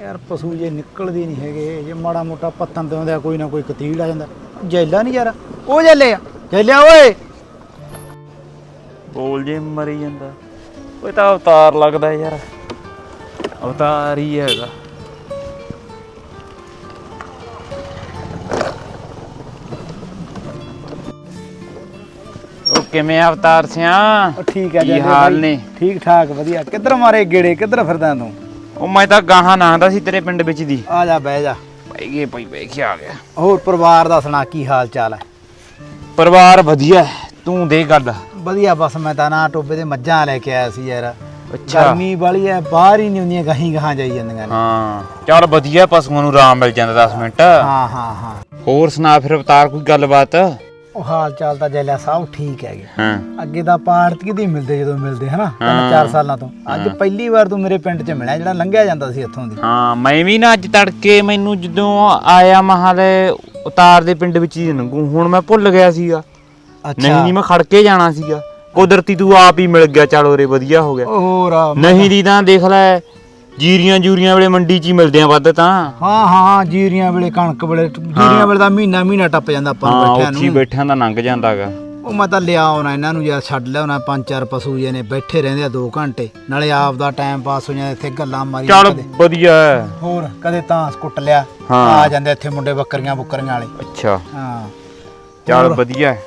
S3: ਯਾਰ ਪਸ਼ੂ ਜੇ ਨਿਕਲਦੇ ਨਹੀਂ ਹੈਗੇ ਜੇ ਮਾੜਾ ਮੋਟਾ ਪੱਤਨ ਆਉਂਦਾ ਕੋਈ ਨਾ ਕੋਈ ਕਤੀੜ ਆ ਜਾਂਦਾ। ਜੈਲਾ ਨਹੀਂ ਯਾਰ। ਉਹ ਜੈਲੇ ਆ। ਜੈਲਿਆ ਓਏ!
S7: ਬੋਲ ਜੇ ਮਰੀ ਜਾਂਦਾ। ਓਏ ਤਾਂ ਅਵਤਾਰ ਲੱਗਦਾ ਯਾਰ। ਅਵਤਾਰ ਹੀ ਹੈਗਾ। ਉਹ ਕਿਵੇਂ ਆ ਅਵਤਾਰ ਸਿਆ?
S3: ਉਹ ਠੀਕ ਹੈ
S7: ਕੀ ਹਾਲ
S3: ਬਾਈ?
S7: ਨੇ?
S3: ਠੀਕ ਠਾਕ ਵਧੀਆ। ਕਿੱਧਰ ਮਾਰੇ ਗੇੜੇ? ਕਿੱਧਰ ਫਿਰਦਾ ਤੂੰ?
S7: ਉਹ ਮੈਂ ਤਾਂ ਗਾਹਾਂ ਨਾਂਦਾ ਸੀ ਤੇਰੇ ਪਿੰਡ ਵਿੱਚ ਦੀ।
S3: ਆ ਜਾ ਬਹਿ ਜਾ।
S7: ਪਈ ਗਏ ਪਈ ਵੇਖ ਆ ਗਿਆ।
S3: ਹੋਰ ਪਰਿਵਾਰ ਦਾ ਸੁਣਾ ਕੀ ਹਾਲ ਚਾਲ ਹੈ?
S7: ਪਰਿਵਾਰ ਵਧੀਆ ਹੈ, ਤੂੰ ਦੇ ਗੱਲ।
S3: ਵਧੀਆ ਬਸ ਮੈਂ ਤਾਂ ਨਾ ਟੋਬੇ ਦੇ ਮੱਝਾਂ ਲੈ ਕੇ ਆਇਆ ਸੀ ਯਾਰ।
S7: ਅੱਛਾ।
S3: ਗਰਮੀ ਵਾਲੀ ਐ ਬਾਹਰ ਹੀ ਨਹੀਂ ਹੁੰਦੀਆਂ ਗਾਹੀਂ ਗਾਹਾਂ ਜਾਈ ਜਾਂਦੀਆਂ ਨੇ।
S7: ਹਾਂ ਚੱਲ ਵਧੀਆ ਪਸ਼ੂਆਂ ਨੂੰ ਆਰਾਮ ਮਿਲ ਜਾਂਦਾ 10 ਮਿੰਟ।
S3: ਹਾਂ ਹਾਂ ਹਾਂ।
S7: ਹੋਰ ਸੁਣਾ ਫਿਰ ਅਵਤਾਰ ਕੋਈ ਗੱਲਬਾਤ?
S3: ਉਹ ਹਾਲ ਚਾਲ ਤਾਂ ਜੈਲਿਆ ਸਭ ਠੀਕ ਹੈਗੇ।
S7: ਹਾਂ।
S3: ਅੱਗੇ ਤਾਂ ਆਪਾਂ ਆੜਤੀ ਦੀ ਮਿਲਦੇ ਜਦੋਂ ਮਿਲਦੇ ਹਨਾ? ਤਿੰਨ ਚਾਰ ਸਾਲਾਂ ਤੋਂ। ਅੱਜ ਪਹਿਲੀ ਵਾਰ ਤੂੰ ਮੇਰੇ ਪਿੰਡ 'ਚ ਮਿਲਿਆ ਜਿਹੜਾ ਲੰਘਿਆ ਜਾਂਦਾ ਸੀ ਇੱਥੋਂ ਦੀ।
S7: ਹਾਂ ਮੈਂ ਵੀ ਨਾ ਅੱਜ ਤੜਕੇ ਮੈਨੂੰ ਜਦੋਂ ਆਇਆ ਮਹਾਲੇ ਉਤਾਰ ਦੇ ਪਿੰਡ ਵਿੱਚ ਹੀ ਲੰਘੂ। ਹੁਣ ਮੈਂ ਭੁੱਲ ਗਿਆ ਸੀਗਾ। ਨਹੀਂ ਨਹੀਂ ਮੈਂ ਖੜ ਕੇ ਜਾਣਾ ਸੀਗਾ। ਕੁਦਰਤੀ ਤੂੰ ਆਪ ਹੀ ਮਿਲ ਗਿਆ ਚੱਲ ਉਰੇ ਵਧੀਆ ਹੋ ਗਿਆ।
S3: ਹੋਰ ਆ।
S7: ਨਹੀਂ ਦੀ ਤਾਂ ਦੇਖ ਲੈ ਜੀਰੀਆਂ ਜੂਰੀਆਂ ਵੇਲੇ ਮੰਡੀ 'ਚ ਹੀ ਮਿਲਦੇ ਆ ਵੱਧ ਤਾਂ।
S3: ਹਾਂ ਹਾਂ ਜੀਰੀਆਂ ਵੇਲੇ ਕਣਕ ਵੇਲੇ ਜੀਰੀਆਂ ਵੇਲੇ ਤਾਂ ਮਹੀਨਾ ਮਹੀਨਾ ਟੱਪ ਜਾਂਦਾ ਆਪਾਂ ਨੂੰ ਬੈਠਿਆਂ
S7: ਉੱਥੇ ਹੀ
S3: ਨੂੰ।
S7: ਬੈਠਿਆਂ ਦਾ ਲੰਘ ਜਾਂਦਾਗਾ
S3: ਉਹ ਮੈਂ ਤਾਂ ਲਿਆ ਆਉਣਾ ਇਹਨਾਂ ਨੂੰ ਯਾਰ ਛੱਡ ਲਿਆਉਣਾ ਪੰਜ ਚਾਰ ਪਸ਼ੂ ਜੇ ਨੇ ਬੈਠੇ ਰਹਿੰਦੇ ਆ 2 ਘੰਟੇ। ਨਾਲੇ ਆਪ ਦਾ ਟਾਈਮ ਪਾਸ ਹੋ ਜਾਂਦਾ ਇੱਥੇ ਗੱਲਾਂ ਮਾਰੀ
S7: ਚੱਲ ਵਧੀਆ ਹੈ।
S3: ਹੋਰ ਕਦੇ ਤਾਂ ਕੁੱਟ ਲਿਆ। ਆ ਜਾਂਦੇ ਇੱਥੇ ਮੁੰਡੇ ਬੱਕਰੀਆਂ ਬੁੱਕਰੀਆਂ ਵਾਲੇ।
S7: ਅੱਛਾ।
S3: ਹਾਂ।
S7: ਚੱਲ ਵਧੀਆ ਹੈ।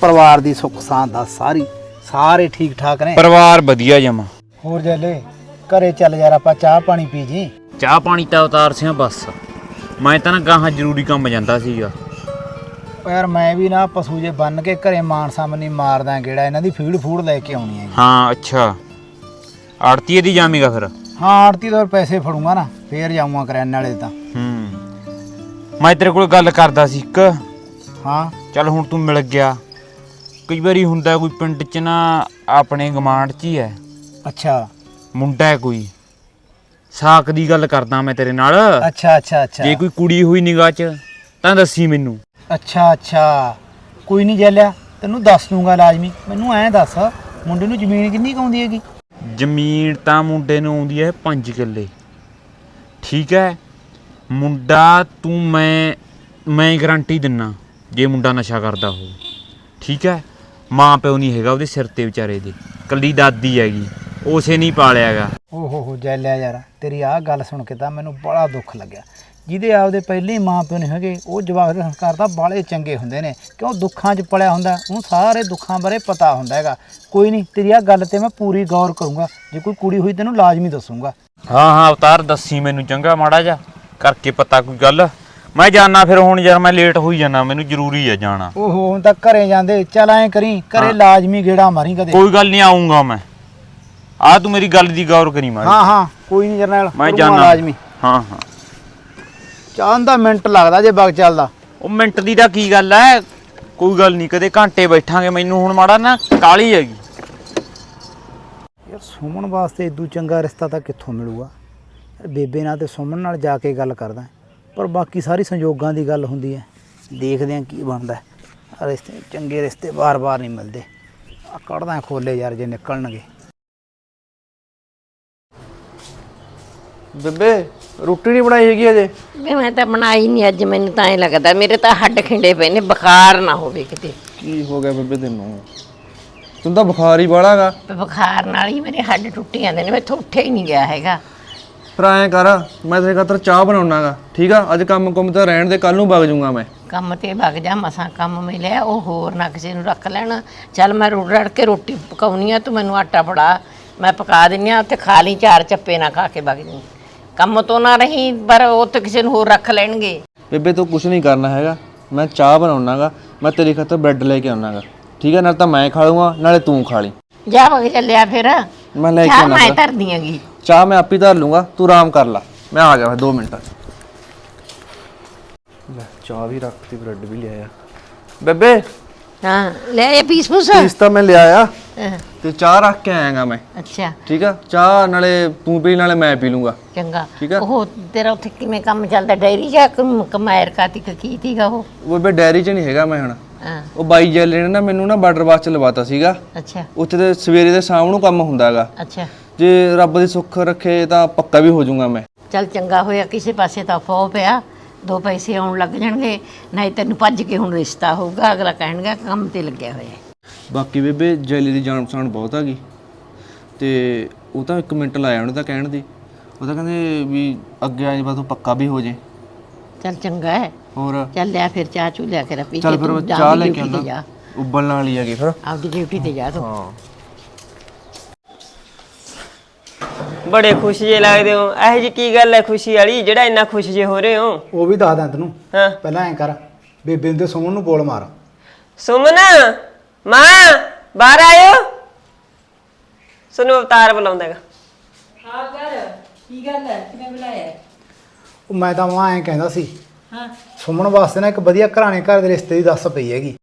S3: ਪਰਿਵਾਰ ਦੀ ਸੁੱਖ ਸਾਂਦ ਦਾ ਸਾਰੀ ਸਾਰੇ ਠੀਕ ਠਾਕ ਨੇ।
S7: ਪਰਿਵਾਰ ਵਧੀਆ ਜਮਾ।
S3: ਹੋਰ ਜੈਲੇ ਘਰੇ ਚੱਲ ਯਾਰ ਆਪਾਂ ਚਾਹ ਪਾਣੀ ਪੀ ਜੀ।
S7: ਚਾਹ ਪਾਣੀ ਤਾਂ ਉਤਾਰ ਸਿਆ ਬਸ। ਮੈਂ ਤਾਂ ਨਾ ਗਾਹਾਂ ਜ਼ਰੂਰੀ ਕੰਮ ਜਾਂਦਾ ਸੀਗਾ।
S3: ਯਾਰ ਮੈਂ ਵੀ ਨਾ ਪਸ਼ੂ ਜੇ ਬੰਨ ਕੇ ਘਰੇ ਮਾਨ ਸਾਹਮਣੇ ਮਾਰਦਾ ਕਿਹੜਾ ਇਹਨਾਂ ਦੀ ਫੀਡ ਫੂਡ ਲੈ ਕੇ ਆਉਣੀ ਹੈ
S7: ਹਾਂ ਅੱਛਾ। ਆੜਤੀਏ ਦੀ ਜਾਮੇਗਾ ਫਿਰ?
S3: ਹਾਂ ਆੜਤੀ ਤੋਂ ਪੈਸੇ ਫੜੂੰਗਾ ਨਾ ਫੇਰ ਜਾਊਂਗਾ ਕਰਿਆਨੇ ਵਾਲੇ ਤਾਂ।
S7: ਹੂੰ। ਮੈਂ ਤੇਰੇ ਕੋਲ ਗੱਲ ਕਰਦਾ ਸੀ ਇੱਕ।
S3: ਹਾਂ।
S7: ਚੱਲ ਹੁਣ ਤੂੰ ਮਿਲ ਗਿਆ। ਕਈ ਵਾਰੀ ਹੁੰਦਾ ਕੋਈ ਪਿੰਡ 'ਚ ਨਾ ਆਪਣੇ ਗਮਾਂਡ 'ਚ ਹੀ ਹੈ।
S3: ਅੱਛਾ।
S7: ਮੁੰਡਾ ਹੈ ਕੋਈ। ਸਾਕ ਦੀ ਗੱਲ ਕਰਦਾ ਮੈਂ ਤੇਰੇ ਨਾਲ।
S3: ਅੱਛਾ ਅੱਛਾ ਅੱਛਾ।
S7: ਜੇ ਕੋਈ ਕੁੜੀ ਹੋਈ ਨਿਗਾਹ 'ਚ ਤਾਂ ਦੱਸੀ ਮੈਨੂੰ।
S3: ਅੱਛਾ ਅੱਛਾ। ਕੋਈ ਨਹੀਂ ਜੈਲਿਆ ਤੈਨੂੰ ਦੱਸ ਦੂੰਗਾ ਲਾਜ਼ਮੀ। ਮੈਨੂੰ ਐਂ ਦੱਸ ਮੁੰਡੇ ਨੂੰ ਜ਼ਮੀਨ ਕਿੰਨੀ ਕੁ ਆਉਂਦੀ ਹੈਗੀ?
S7: ਜ਼ਮੀਨ ਤਾਂ ਮੁੰਡੇ ਨੂੰ ਆਉਂਦੀ ਹੈ 5 ਕਿੱਲੇ। ਠੀਕ ਹੈ। ਮੁੰਡਾ ਤੂੰ ਮੈਂ ਮੈਂ ਗਾਰੰਟੀ ਦਿੰਨਾ ਜੇ ਮੁੰਡਾ ਨਸ਼ਾ ਕਰਦਾ ਹੋ ਠੀਕ ਹੈ। ਮਾਂ ਪਿਓ ਨਹੀਂ ਹੈਗਾ ਉਹਦੇ ਸਿਰ ਤੇ ਵਿਚਾਰੇ ਦੇ। ਕੱਲੀ ਦਾਦੀ ਹੈਗੀ ਉਸੇ ਨਹੀਂ ਪਾਲਿਆਗਾ
S3: ਓ ਹੋ ਹੋ ਜੈਲਿਆ ਯਾਰ ਤੇਰੀ ਆਹ ਗੱਲ ਸੁਣ ਕੇ ਤਾਂ ਮੈਨੂੰ ਬੜਾ ਦੁੱਖ ਲੱਗਿਆ। ਜਿਹਦੇ ਆਪਦੇ ਪਹਿਲੇ ਮਾਂ ਪਿਓ ਨਹੀਂ ਹੈਗੇ ਉਹ ਜਵਾਕ ਦੇ ਸੰਸਕਾਰ ਤਾਂ ਬਾਲੇ ਚੰਗੇ ਹੁੰਦੇ ਨੇ। ਕਿਉਂ ਦੁੱਖਾਂ 'ਚ ਪਲਿਆ ਹੁੰਦਾ? ਉਹਨੂੰ ਸਾਰੇ ਦੁੱਖਾਂ ਬਾਰੇ ਪਤਾ ਹੁੰਦਾ ਹੈਗਾ। ਕੋਈ ਨਹੀਂ ਤੇਰੀ ਆਹ ਗੱਲ ਤੇ ਮੈਂ ਪੂਰੀ ਗੌਰ ਕਰੂੰਗਾ। ਜੇ ਕੋਈ ਕੁੜੀ ਹੋਈ ਤੈਨੂੰ ਲਾਜ਼ਮੀ ਦੱਸੂੰਗਾ।
S7: ਹਾਂ ਹਾਂ ਅਵਤਾਰ ਦੱਸੀ ਮੈਨੂੰ ਚੰਗਾ ਮਾੜਾ ਜਾ ਕਰਕੇ ਪਤਾ ਕੋਈ ਗੱਲ? ਮੈਂ ਜਾਣਾ ਫਿਰ ਹੁਣ ਯਾਰ ਮੈਂ ਲੇਟ ਹੋਈ ਜਾਣਾ ਮੈਨੂੰ ਜ਼ਰੂਰੀ ਹੈ ਜਾਣਾ।
S3: ਓਹੋ ਹੁਣ ਤਾਂ ਘਰੇ ਜਾਂਦੇ ਚੱਲ ਐਂ ਕਰੀ ਘਰੇ ਲਾਜ਼ਮੀ ਗੇੜਾ ਮਾਰੀ ਕਦੇ।
S7: ਕੋਈ ਗੱਲ ਨਹੀਂ ਆਉਂਗਾ ਮੈਂ। ਆ ਤੂੰ ਮੇਰੀ ਗੱਲ ਦੀ ਗੌਰ ਕਰੀ ਮਾੜੀ।
S3: ਹਾਂ ਹਾਂ ਕੋਈ ਨਹੀਂ ਜਰਨੈਲ
S7: ਮੈਂ ਜਾਣਾ।
S3: ਲਾਜ਼ਮੀ।
S7: ਹਾਂ ਹਾਂ।
S3: ਚਾਹਨ ਦਾ ਮਿੰਟ ਲੱਗਦਾ ਜੇ ਬਗ ਚੱਲਦਾ।
S7: ਉਹ ਮਿੰਟ ਦੀ ਤਾਂ ਕੀ ਗੱਲ ਐ? ਕੋਈ ਗੱਲ ਨਹੀਂ ਕਦੇ ਘੰਟੇ ਬੈਠਾਂਗੇ ਮੈਨੂੰ ਹੁਣ ਮਾੜਾ ਨਾ ਕਾਲੀ ਹੈਗੀ।
S3: ਯਾਰ ਸੁਮਨ ਵਾਸਤੇ ਇਦੂ ਚੰਗਾ ਰਿਸ਼ਤਾ ਤਾਂ ਕਿੱਥੋਂ ਮਿਲੂਗਾ? ਯਾਰ ਬੇਬੇ ਨਾਲ ਤੇ ਸੁਮਨ ਨਾਲ ਜਾ ਕੇ ਗੱਲ ਕਰਦਾ। ਪਰ ਬਾਕੀ ਸਾਰੀ ਸੰਜੋਗਾਂ ਦੀ ਗੱਲ ਹੁੰਦੀ ਹੈ। ਦੇਖਦੇ ਆਂ ਕੀ ਬਣਦਾ ਰਿਸ਼ਤੇ ਚੰਗੇ ਰਿਸ਼ਤੇ ਬਾਰ-ਬਾਰ ਨਹੀਂ ਮਿਲਦੇ। ਆ ਕੱਢਦਾ ਖੋਲੇ ਯਾਰ ਜੇ ਨਿਕਲਣਗੇ।
S6: ਬੇਬੇ ਰੋਟੀ ਨਹੀਂ ਬਣਾਈ ਹੈਗੀ ਅਜੇ
S2: ਵੀ ਮੈਂ ਤਾਂ ਬਣਾਈ ਨਹੀਂ ਅੱਜ ਮੈਨੂੰ ਤਾਂ ਐ ਲੱਗਦਾ ਮੇਰੇ ਤਾਂ ਹੱਡ ਖਿੰਡੇ ਪਏ ਨੇ ਬੁਖਾਰ ਨਾ ਹੋਵੇ ਕਿਤੇ।
S6: ਕੀ ਹੋ ਗਿਆ ਬੇਬੇ ਤੈਨੂੰ? ਤੈਨੂੰ ਤਾਂ ਬੁਖਾਰ ਹੀ ਬਾਲਾਗਾ
S2: ਬੁਖਾਰ ਨਾਲ ਹੀ ਮੇਰੇ ਹੱਡ ਟੁੱਟ ਜਾਂਦੇ ਨੇ ਮੈਥੋਂ ਉੱਠਿਆ ਹੀ ਨਹੀਂ ਗਿਆ ਹੈਗਾ।
S6: ਫਿਰ ਐਂ ਕਰ ਮੈਂ ਤੇਰੇ ਖਾਤਰ ਚਾਹ ਬਣਾਉਣਾਗਾ ਠੀਕ ਆ? ਅੱਜ ਕੰਮ ਕੁੰਮ ਤਾਂ ਰਹਿਣ ਦੇ ਕੱਲ ਨੂੰ ਵਗ ਜਾਊਂਗਾ ਮੈਂ।
S2: ਕੰਮ ਤੇ ਵਗ ਜਾ ਮਸਾਂ ਕੰਮ ਮਿਲਿਆ ਉਹ ਹੋਰ ਨਾ ਕਿਸੇ ਨੂੰ ਰੱਖ ਲੈਣਾ। ਚੱਲ ਮੈਂ ਰੁੜ ਰੜ ਕੇ ਰੋਟੀ ਪਕਾਉਣੀ ਆ ਤੂੰ ਮੈਨੂੰ ਆਟਾ ਫੜਾ ਮੈਂ ਪਕਾ ਦਿੰਨੀ ਆ ਉੱਥੇ ਖਾ ਲਈ ਚਾਰ ਚੱਪੇ ਨਾ ਖਾ ਕੇ ਵਗ ਜੀ ਕੰਮ ਤੋਂ ਨਾ ਰਹੀ ਪਰ ਉਹ ਤੇ ਕਿਸੇ ਨੂੰ ਹੋਰ ਰੱਖ ਲੈਣਗੇ।
S6: ਬੇਬੇ ਤੂੰ ਕੁਝ ਨਹੀਂ ਕਰਨਾ ਹੈਗਾ। ਮੈਂ ਚਾਹ ਬਣਾਉਣਾਗਾ ਮੈਂ ਤੇਰੇ ਖਾਤਰ ਬ੍ਰੈਡ ਲੈ ਕੇ ਆਉਣਾਗਾ। ਠੀਕ ਆ ਨਾਲ ਤਾਂ ਮੈਂ ਖਾ ਲੂੰਗਾ ਨਾਲੇ ਤੂੰ ਖਾ ਲਈ।
S2: ਜਾ ਵਗ ਚੱਲਿਆ ਫਿਰ।
S6: ਮੈਂ ਲੈ ਕੇ
S2: ਚਾਹ
S6: ਆਉਣਾ
S2: ਮੈਂ
S6: ਫਿਰ।
S2: ਧਰ ਦਿਆਂਗੀ
S6: ਚਾਹ ਮੈਂ ਆਪੇ ਧਰ ਲੂੰਗਾ ਤੂੰ ਆਰਾਮ ਕਰ ਲੈ। ਮੈਂ ਆ ਗਿਆ ਫਿਰ 2 ਮਿੰਟਾਂ। 'ਚ ਲੈ ਚਾਹ ਵੀ ਰੱਖਤੀ ਬ੍ਰੈਡ ਵੀ ਲਿਆਇਆ। ਬੇਬੇ
S2: ਹਾਂ ਲੈ ਇਹ ਪੀਸ ਪੂਸ?
S6: ਪੀਸ ਤਾਂ ਮੈਂ ਲਿਆਇਆ।
S2: ਹਾਂ,
S6: ਤੇ ਚਾਹ ਰੱਖ ਕੇ ਆਇਆਗਾ ਮੈਂ।
S2: ਅੱਛਾ।
S6: ਠੀਕ ਆ? ਚਾਹ ਨਾਲੇ ਤੂੰ ਪੀ ਨਾਲੇ ਮੈਂ ਪੀ ਲੂੰਗਾ।
S2: ਚੰਗਾ।
S6: ਠੀਕ ਆ।
S2: ਉਹ ਤੇਰਾ ਉੱਥੇ ਕਿਵੇਂ ਕੰਮ ਚੱਲਦਾ? ਡਾਇਰੀ ਜਾਂ ਕਮ- ਕਮਾਇਰ ਕਾਤੀ ਕੀ ਤੀਗਾ ਉਹ?
S6: ਉਹ ਬੇ ਡੈਰੀ 'ਚ ਨਹੀਂ ਹੈਗਾ ਮੈਂ ਹੁਣ।
S2: ਹਾਂ।
S6: ਉਹ ਬਾਈ ਜੈਲੇ ਨੇ ਨਾ ਮੈਨੂੰ ਨਾ ਬਾਰਡਰ ਬਾਸ 'ਚ ਲਵਾਤਾ ਸੀਗਾ।
S2: ਅੱਛਾ।
S6: ਉੱਥੇ ਤੇ ਸਵੇਰੇ ਦੇ ਸ਼ਾਮ ਨੂੰ ਕੰਮ ਹੁੰਦਾ ਹੈਗਾ
S2: ਅੱਛਾ।
S6: ਜੇ ਰੱਬ ਦੀ ਸੁੱਖ ਰੱਖੇ ਤਾਂ ਪੱਕਾ ਵੀ ਹੋ ਜਾਊਂਗਾ ਮੈਂ।
S2: ਚੱਲ ਚੰਗਾ ਹੋਇਆ ਕਿਸੇ ਪਾਸੇ ਤਾਂ ਫੋ ਪਿਆ ਦੋ ਪੈਸੇ ਆਉਣ ਲੱਗ ਜਾਣਗੇ ਨਹੀਂ ਤੈਨੂੰ ਭੱਜ ਕੇ ਹੁਣ ਰਿਸ਼ਤਾ ਹੋਊਗਾ ਅਗਲਾ ਕਹਿਣਗਾ ਕੰਮ ਤੇ ਲੱਗਿਆ ਹੋਇਆ। ਹੈ।
S6: ਬਾਕੀ ਬੇਬੇ ਜੈਲੇ ਦੀ ਜਾਣ ਪਛਾਣ ਬਹੁਤ ਹੈਗੀ ਤੇ ਉਹ ਤਾਂ 1 ਮਿੰਟ ਲਾਇਆ ਉਹਨੇ ਤਾਂ ਕਹਿਣ ਦੀ। ਉਹ ਤਾਂ ਕਹਿੰਦੇ ਵੀ ਅੱਗੇ ਆ ਜੇ ਪੱਕਾ ਵੀ ਹੋ ਜੇ।
S2: ਚੱਲ ਚੰਗਾ ਹੈ।
S6: ਹੋਰ?
S2: ਚੱਲ ਲਿਆ ਫਿਰ ਚਾਹ ਚੂ ਲਿਆ ਕੇ ਰੱਪੀ
S6: ਚੱਲ ਫਿਰ ਮੈਂ ਚਾਹ ਲੈ ਕੇ ਆਉਂਦਾ। ਉਬਲਣ ਵਾਲੀ ਹੈਗੀ ਫਿਰ।
S2: ਆਪਦੀ ਡਿਊਟੀ ਤੇ ਜਾ ਤੂੰ।
S6: ਹਾਂ।
S5: ਬੜੇ ਖੁਸ਼ ਜੇ ਲੱਗਦੇ ਹੋ। ਇਹੋ ਜੀ ਕੀ ਗੱਲ ਹੈ ਖੁਸ਼ੀ ਵਾਲੀ? ਜਿਹੜਾ ਇੰਨਾ ਖੁਸ਼ ਜੇ ਹੋ ਰਹੇ ਹੋ।
S3: ਉਹ ਵੀ ਦੱਸਦਾ ਤੈਨੂੰ।
S5: ਹਾਂ।
S3: ਪਹਿਲਾਂ ਐਂ ਕਰ ਬੇਬੇ ਨੂੰ ਤੇ ਸੁਮਨ ਨੂੰ ਬੋਲ ਮਾਰ।
S5: ਸੁਮਨ ਮਾਂ ਬਾਹਰ ਆਇਓ। ਸੁਣੋ ਅਵਤਾਰ ਬੁਲਾਉਂਦਾ ਹੈਗਾ।
S3: ਉਹ ਮੈਂ ਤਾਂ ਮਾਂ ਐਂ ਕਹਿੰਦਾ ਸੀ ਹਾਂ। ਸੁਮਨ ਵਾਸਤੇ ਨਾ ਇੱਕ ਵਧੀਆ ਘਰਾਣੇ ਘਰ ਦੇ ਰਿਸ਼ਤੇ ਦੀ ਦੱਸ ਪਈ ਹੈਗੀ।